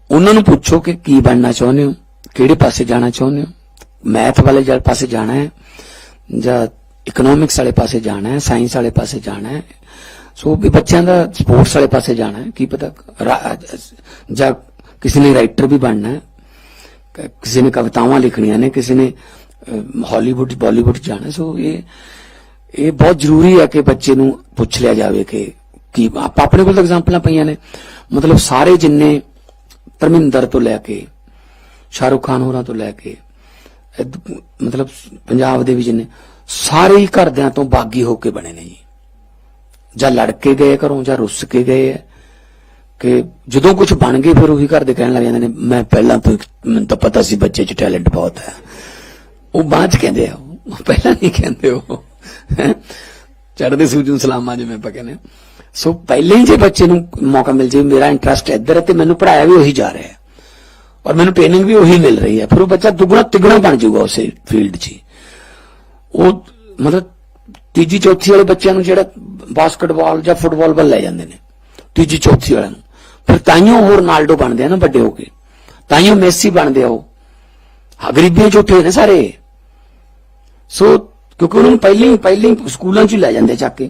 ਉਹਨਾਂ ਨੂੰ ਪੁੱਛੋ ਕਿ ਕੀ ਬਣਨਾ ਚਾਹੁੰਦੇ ਹੋ? ਕਿਹੜੇ ਪਾਸੇ ਜਾਣਾ ਚਾਹੁੰਦੇ ਹੋ? ਮੈਥ ਵਾਲੇ ਜਲ ਪਾਸੇ ਜਾਣਾ ਹੈ, ਜਾਂ ਇਕਨੋਮਿਕਸ ਵਾਲੇ ਪਾਸੇ ਜਾਣਾ ਹੈ ਸਾਇੰਸ ਵਾਲੇ ਪਾਸੇ ਜਾਣਾ ਹੈ, ਸੋ ਵੀ ਬੱਚਿਆਂ ਦਾ ਸਪੋਰਟਸ ਵਾਲੇ ਪਾਸੇ ਜਾਣਾ ਹੈ, ਕੀ ਪਤਾ ਜਾਂ ਕਿਸੇ ਨੇ ਰਾਈਟਰ ਵੀ ਬਣਨਾ ਹੈ ਕਿਸੇ ਨੇ ਕਵਿਤਾਵਾਂ ਲਿਖਣੀਆਂ ਨੇ, ਕਿਸੇ ਨੇ ਹਾਲੀਵੁੱਡ ਬਾਲੀਵੁੱਡ ਜਾਣਾ ਸੋ ਇਹ ਇਹ ਬਹੁਤ ਜ਼ਰੂਰੀ ਹੈ ਕਿ ਬੱਚੇ ਨੂੰ ਪੁੱਛ ਲਿਆ ਜਾਵੇ ਕਿ ਕੀ ਆਪ- ਆਪਣੇ ਕੋਲ ਤਾਂ ਐਗਜ਼ਾਮਪਲਾਂ ਪਈਆਂ ਨੇ। ਮਤਲਬ ਸਾਰੇ ਜਿੰਨੇ ਧਰਮਿੰਦਰ ਤੋਂ ਲੈ ਕੇ, ਸ਼ਾਹਰੁਖ ਖਾਨ ਹੋਰਾਂ ਤੋਂ ਲੈ ਕੇ ਮਤਲਬ ਪੰਜਾਬ ਦੇ ਵੀ ਜਿੰਨੇ, ਸਾਰੇ ਹੀ ਘਰਦਿਆਂ ਤੋਂ ਬਾਗੀ ਹੋ ਕੇ ਬਣੇ ਨੇ ਜੀ। ਜਾਂ ਲੜ ਕੇ ਗਏ ਘਰੋਂ, ਜਾਂ ਰੁੱਸ ਕੇ ਗਏ ਹੈ। ਕਿ ਜਦੋਂ ਕੁਝ ਬਣ ਗਏ, ਫਿਰ ਉਹੀ ਘਰ ਦੇ ਕਹਿਣ ਲੱਗ ਜਾਂਦੇ ਨੇ, ਮੈਂ ਪਹਿਲਾਂ ਤੋਂ ਹੀ- ਮੈਨੂੰ ਤਾਂ ਪਤਾ ਸੀ ਬੱਚੇ 'ਚ ਟੈਲੈਂਟ ਬਹੁਤ ਹੈ। ਉਹ ਬਾਅਦ 'ਚ ਕਹਿੰਦੇ ਆ ਉਹ ਪਹਿਲਾਂ ਨਹੀਂ ਕਹਿੰਦੇ ਉਹ। ਚੜ੍ਹਦੇ ਸੂਰਜ ਨੂੰ ਸਲਾਮਾਂ ਜਿਵੇਂ ਆਪਾਂ ਕਹਿੰਦੇ ਸੋ ਪਹਿਲਾਂ ਹੀ ਜੇ ਬੱਚੇ ਨੂੰ ਮੌਕਾ ਮਿਲ ਜੇ, ਮੇਰਾ ਇੰਟਰਸਟ ਇੱਧਰ ਹੈ ਤੇ ਮੈਨੂੰ ਪੜਾਇਆ ਵੀ ਉਹੀ ਜਾ ਰਿਹਾ ਹੈ। ਔਰ ਮੈਨੂੰ ਟ੍ਰੇਨਿੰਗ ਵੀ ਉਹੀ ਮਿਲ ਰਹੀ ਹੈ। ਫਿਰ ਉਹ ਬੱਚਾ ਦੁੱਗਣਾ ਤਿੱਗਣਾ ਬਣ ਜਾਊਗਾ ਉਸੇ ਫੀਲਡ 'ਚ ਉਹ ਮਤਲਬ ਤੀਜੀ ਚੌਥੀ ਵਾਲੇ ਬੱਚਿਆਂ ਨੂੰ ਜਿਹੜਾ ਬਾਸਕਟਬਾਲ ਜਾਂ ਫੁੱਟਬਾਲ ਵੱਲ ਲੈ ਜਾਂਦੇ ਨੇ, ਤੀਜੀ ਚੌਥੀ ਵਾਲਿਆਂ ਨੂੰ। ਫਿਰ ਤਾਈਓ ਉਹ ਰੋਨਾਲਡੋ ਬਣਦੇ ਆ ਨਾ ਵੱਡੇ ਹੋ ਕੇ। ਤਾਈਓ ਮੈਸੀ ਬਣਦੇ ਆ ਉਹ। ਗਰੀਬੀਆਂ ਚ ਉੱਠੇ ਨੇ ਸਾਰੇ। ਸੋ ਕਿਉਂਕਿ ਉਹਨਾਂ ਨੂੰ ਪਹਿਲਾਂ ਹੀ ਪਹਿਲਾਂ ਹੀ ਸਕੂਲਾਂ ਚ ਹੀ ਲੈ ਜਾਂਦੇ ਚੱਕ ਕੇ।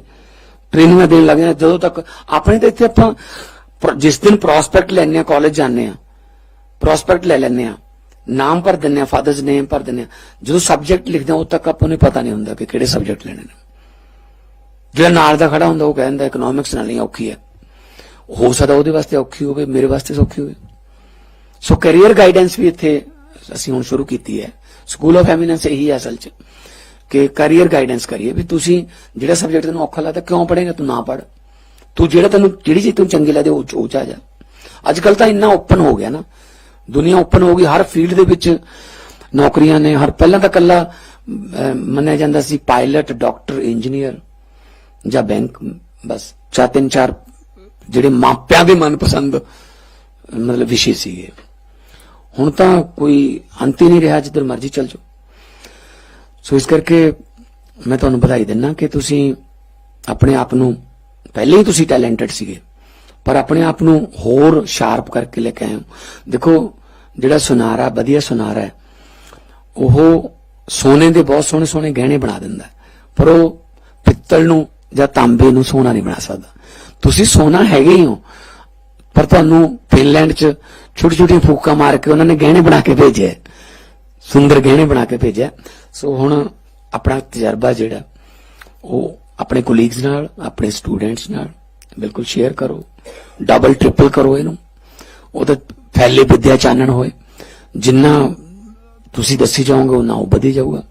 ਟ੍ਰੇਨਿੰਗਾਂ ਦੇਣ ਲੱਗ ਜਾਂਦੇ ਜਦੋਂ ਤੱਕ ਆਪਣੇ ਤਾਂ ਇੱਥੇ ਆਪਾਂ ਜਿਸ ਦਿਨ ਪ੍ਰੋਸਪੈਕਟ ਲੈਣੇ ਆ ਕਾਲਜ ਜਾਂਦੇ ਆ ਪ੍ਰੋਸਪੈਕਟ ਲੈ ਲੈਣੇ ਆ, ਨਾਮ ਭਰ ਦਿੰਨੇ ਆ ਫਾਦਰਸ ਨੇਮ ਭਰ ਦਿੰਨੇ ਆ। ਜਦੋਂ ਸਬਜੈਕਟ ਲਿਖਦੇ ਆ, ਉਦੋਂ ਤੱਕ ਆਪਾਂ ਨੂੰ ਪਤਾ ਨਹੀਂ ਹੁੰਦਾ ਕਿ ਕਿਹੜੇ ਸਬਜੈਕਟ ਲੈਣੇ ਨੇ। ਜਿਹੜਾ ਨਾਲ ਦਾ ਖੜਾ ਹੁੰਦਾ, ਉਹ ਕਹਿੰਦਾ ਇਕਨੋਮਿਕਸ ਨਾਲ ਨਹੀਂ ਔਖੀ ਹੈ। ਹੋ ਸਕਦਾ ਉਹਦੇ ਵਾਸਤੇ ਔਖੀ ਹੋਵੇ, ਮੇਰੇ ਵਾਸਤੇ ਸੌਖੀ ਹੋਵੇ। ਸੋ ਕੈਰੀਅਰ ਗਾਈਡੈਂਸ ਵੀ ਇੱਥੇ ਅਸੀਂ ਹੁਣ ਸ਼ੁਰੂ ਕੀਤੀ ਹੈ। ਸਕੂਲ ਆਫ ਐਮੀਨੈਂਸ ਇਹੀ ਹੈ ਅਸਲ 'ਚ। ਕਿ ਕੈਰੀਅਰ ਗਾਈਡੈਂਸ ਕਰੀਏ ਵੀ ਤੁਸੀਂ ਜਿਹੜਾ ਸਬਜੈਕਟ ਤੈਨੂੰ ਔਖਾ ਲੱਗਦਾ ਕਿਉਂ ਪੜ੍ਹੇਗਾ, ਤੂੰ ਨਾ ਪੜ ਤੂੰ ਜਿਹੜਾ ਤੈਨੂੰ, ਜਿਹੜੀ ਚੀਜ਼ ਤੈਨੂੰ ਚੰਗੀ ਲੱਗਦੀ, ਉਹ 'ਚ- ਆ ਜਾ। ਅੱਜ ਕੱਲ ਤਾਂ ਇੰਨਾ ਓਪਨ ਹੋ ਗਿਆ ਨਾ। ਦੁਨੀਆ ਓਪਨ ਹੋ ਗਈ, ਹਰ ਫੀਲਡ ਦੇ ਵਿੱਚ ਨੌਕਰੀਆਂ ਨੇ, ਹਰ, ਪਹਿਲਾਂ ਤਾਂ ਕੱਲਾ ਮੰਨਿਆ ਜਾਂਦਾ ਸੀ ਪਾਇਲਟ ਡਾਕਟਰ ਇੰਜੀਨੀਅਰ ਜਾਂ ਬੈਂਕ ਬਸ। ਚਾਰ, ਤਿੰਨ, ਚਾਰ ਜਿਹੜੇ ਮਾਪਿਆਂ ਦੇ ਮਨਪਸੰਦ, ਮਤਲਬ ਵਿਸ਼ੇ ਸੀਗੇ। ਹੁਣ ਤਾਂ ਕੋਈ ਅੰਤ ਹੀ ਨਹੀਂ ਰਿਹਾ, ਜਿੱਧਰ ਮਰਜ਼ੀ ਚੱਲ ਜਾਓ। ਸੋ ਇਸ ਕਰਕੇ ਮੈਂ ਤੁਹਾਨੂੰ ਵਧਾਈ ਦਿੰਦਾ ਕਿ ਤੁਸੀਂ ਆਪਣੇ ਆਪ ਨੂੰ, ਪਹਿਲੇ ਹੀ ਤੁਸੀਂ ਟੈਲੈਂਟਡ ਸੀਗੇ, ਪਰ ਆਪਣੇ ਆਪ ਨੂੰ ਹੋਰ ਸ਼ਾਰਪ ਕਰਕੇ ਲੈ ਕੇ ਆਏ ਹੋ। ਦੇਖੋ, ਜਿਹੜਾ ਸੁਨਾਰਾ, ਵਧੀਆ ਸੁਨਾਰਾ ਹੈ, ਉਹ ਸੋਨੇ ਦੇ ਬਹੁਤ ਸੋਹਣੇ ਸੋਹਣੇ ਗਹਿਣੇ ਬਣਾ ਦਿੰਦਾ ਪਰ ਉਹ ਪਿੱਤਲ ਨੂੰ ਜਾਂ ਤਾਂਬੇ ਨੂੰ ਸੋਨਾ ਨਹੀਂ ਬਣਾ ਸਕਦਾ। ਤੁਸੀਂ ਸੋਨਾ ਹੈਗੇ ਹੀ ਹੋ, ਪਰ ਤੁਹਾਨੂੰ ਫਿਨਲੈਂਡ 'ਚ ਛੋਟੀ ਛੋਟੀ ਫੂਕਾਂ ਮਾਰ ਕੇ ਉਹਨਾਂ ਨੇ ਗਹਿਣੇ ਬਣਾ ਕੇ ਭੇਜਿਆ ਸੁੰਦਰ ਗਹਿਣੇ ਬਣਾ ਕੇ ਭੇਜਿਆ। ਸੋ ਹੁਣ ਆਪਣਾ ਤਜਰਬਾ ਜਿਹੜਾ, ਉਹ ਆਪਣੇ ਕੋਲੀਗਸ ਨਾਲ, ਆਪਣੇ ਸਟੂਡੈਂਟਸ ਨਾਲ ਬਿਲਕੁਲ ਸ਼ੇਅਰ ਕਰੋ। ਡਬਲ ਟ੍ਰਿਪਲ ਕਰੋ ਇਹਨੂੰ। ਉਹਦਾ ਫੈਲੇ ਵਿਦਿਆ ਚਾਨਣ ਹੋਏ। ਜਿੰਨਾ ਤੁਸੀਂ ਦੱਸੀ ਜਾਓਗੇ ਉਹਨਾਂ ਉਹ ਵਧੀ ਜਾਊਗਾ।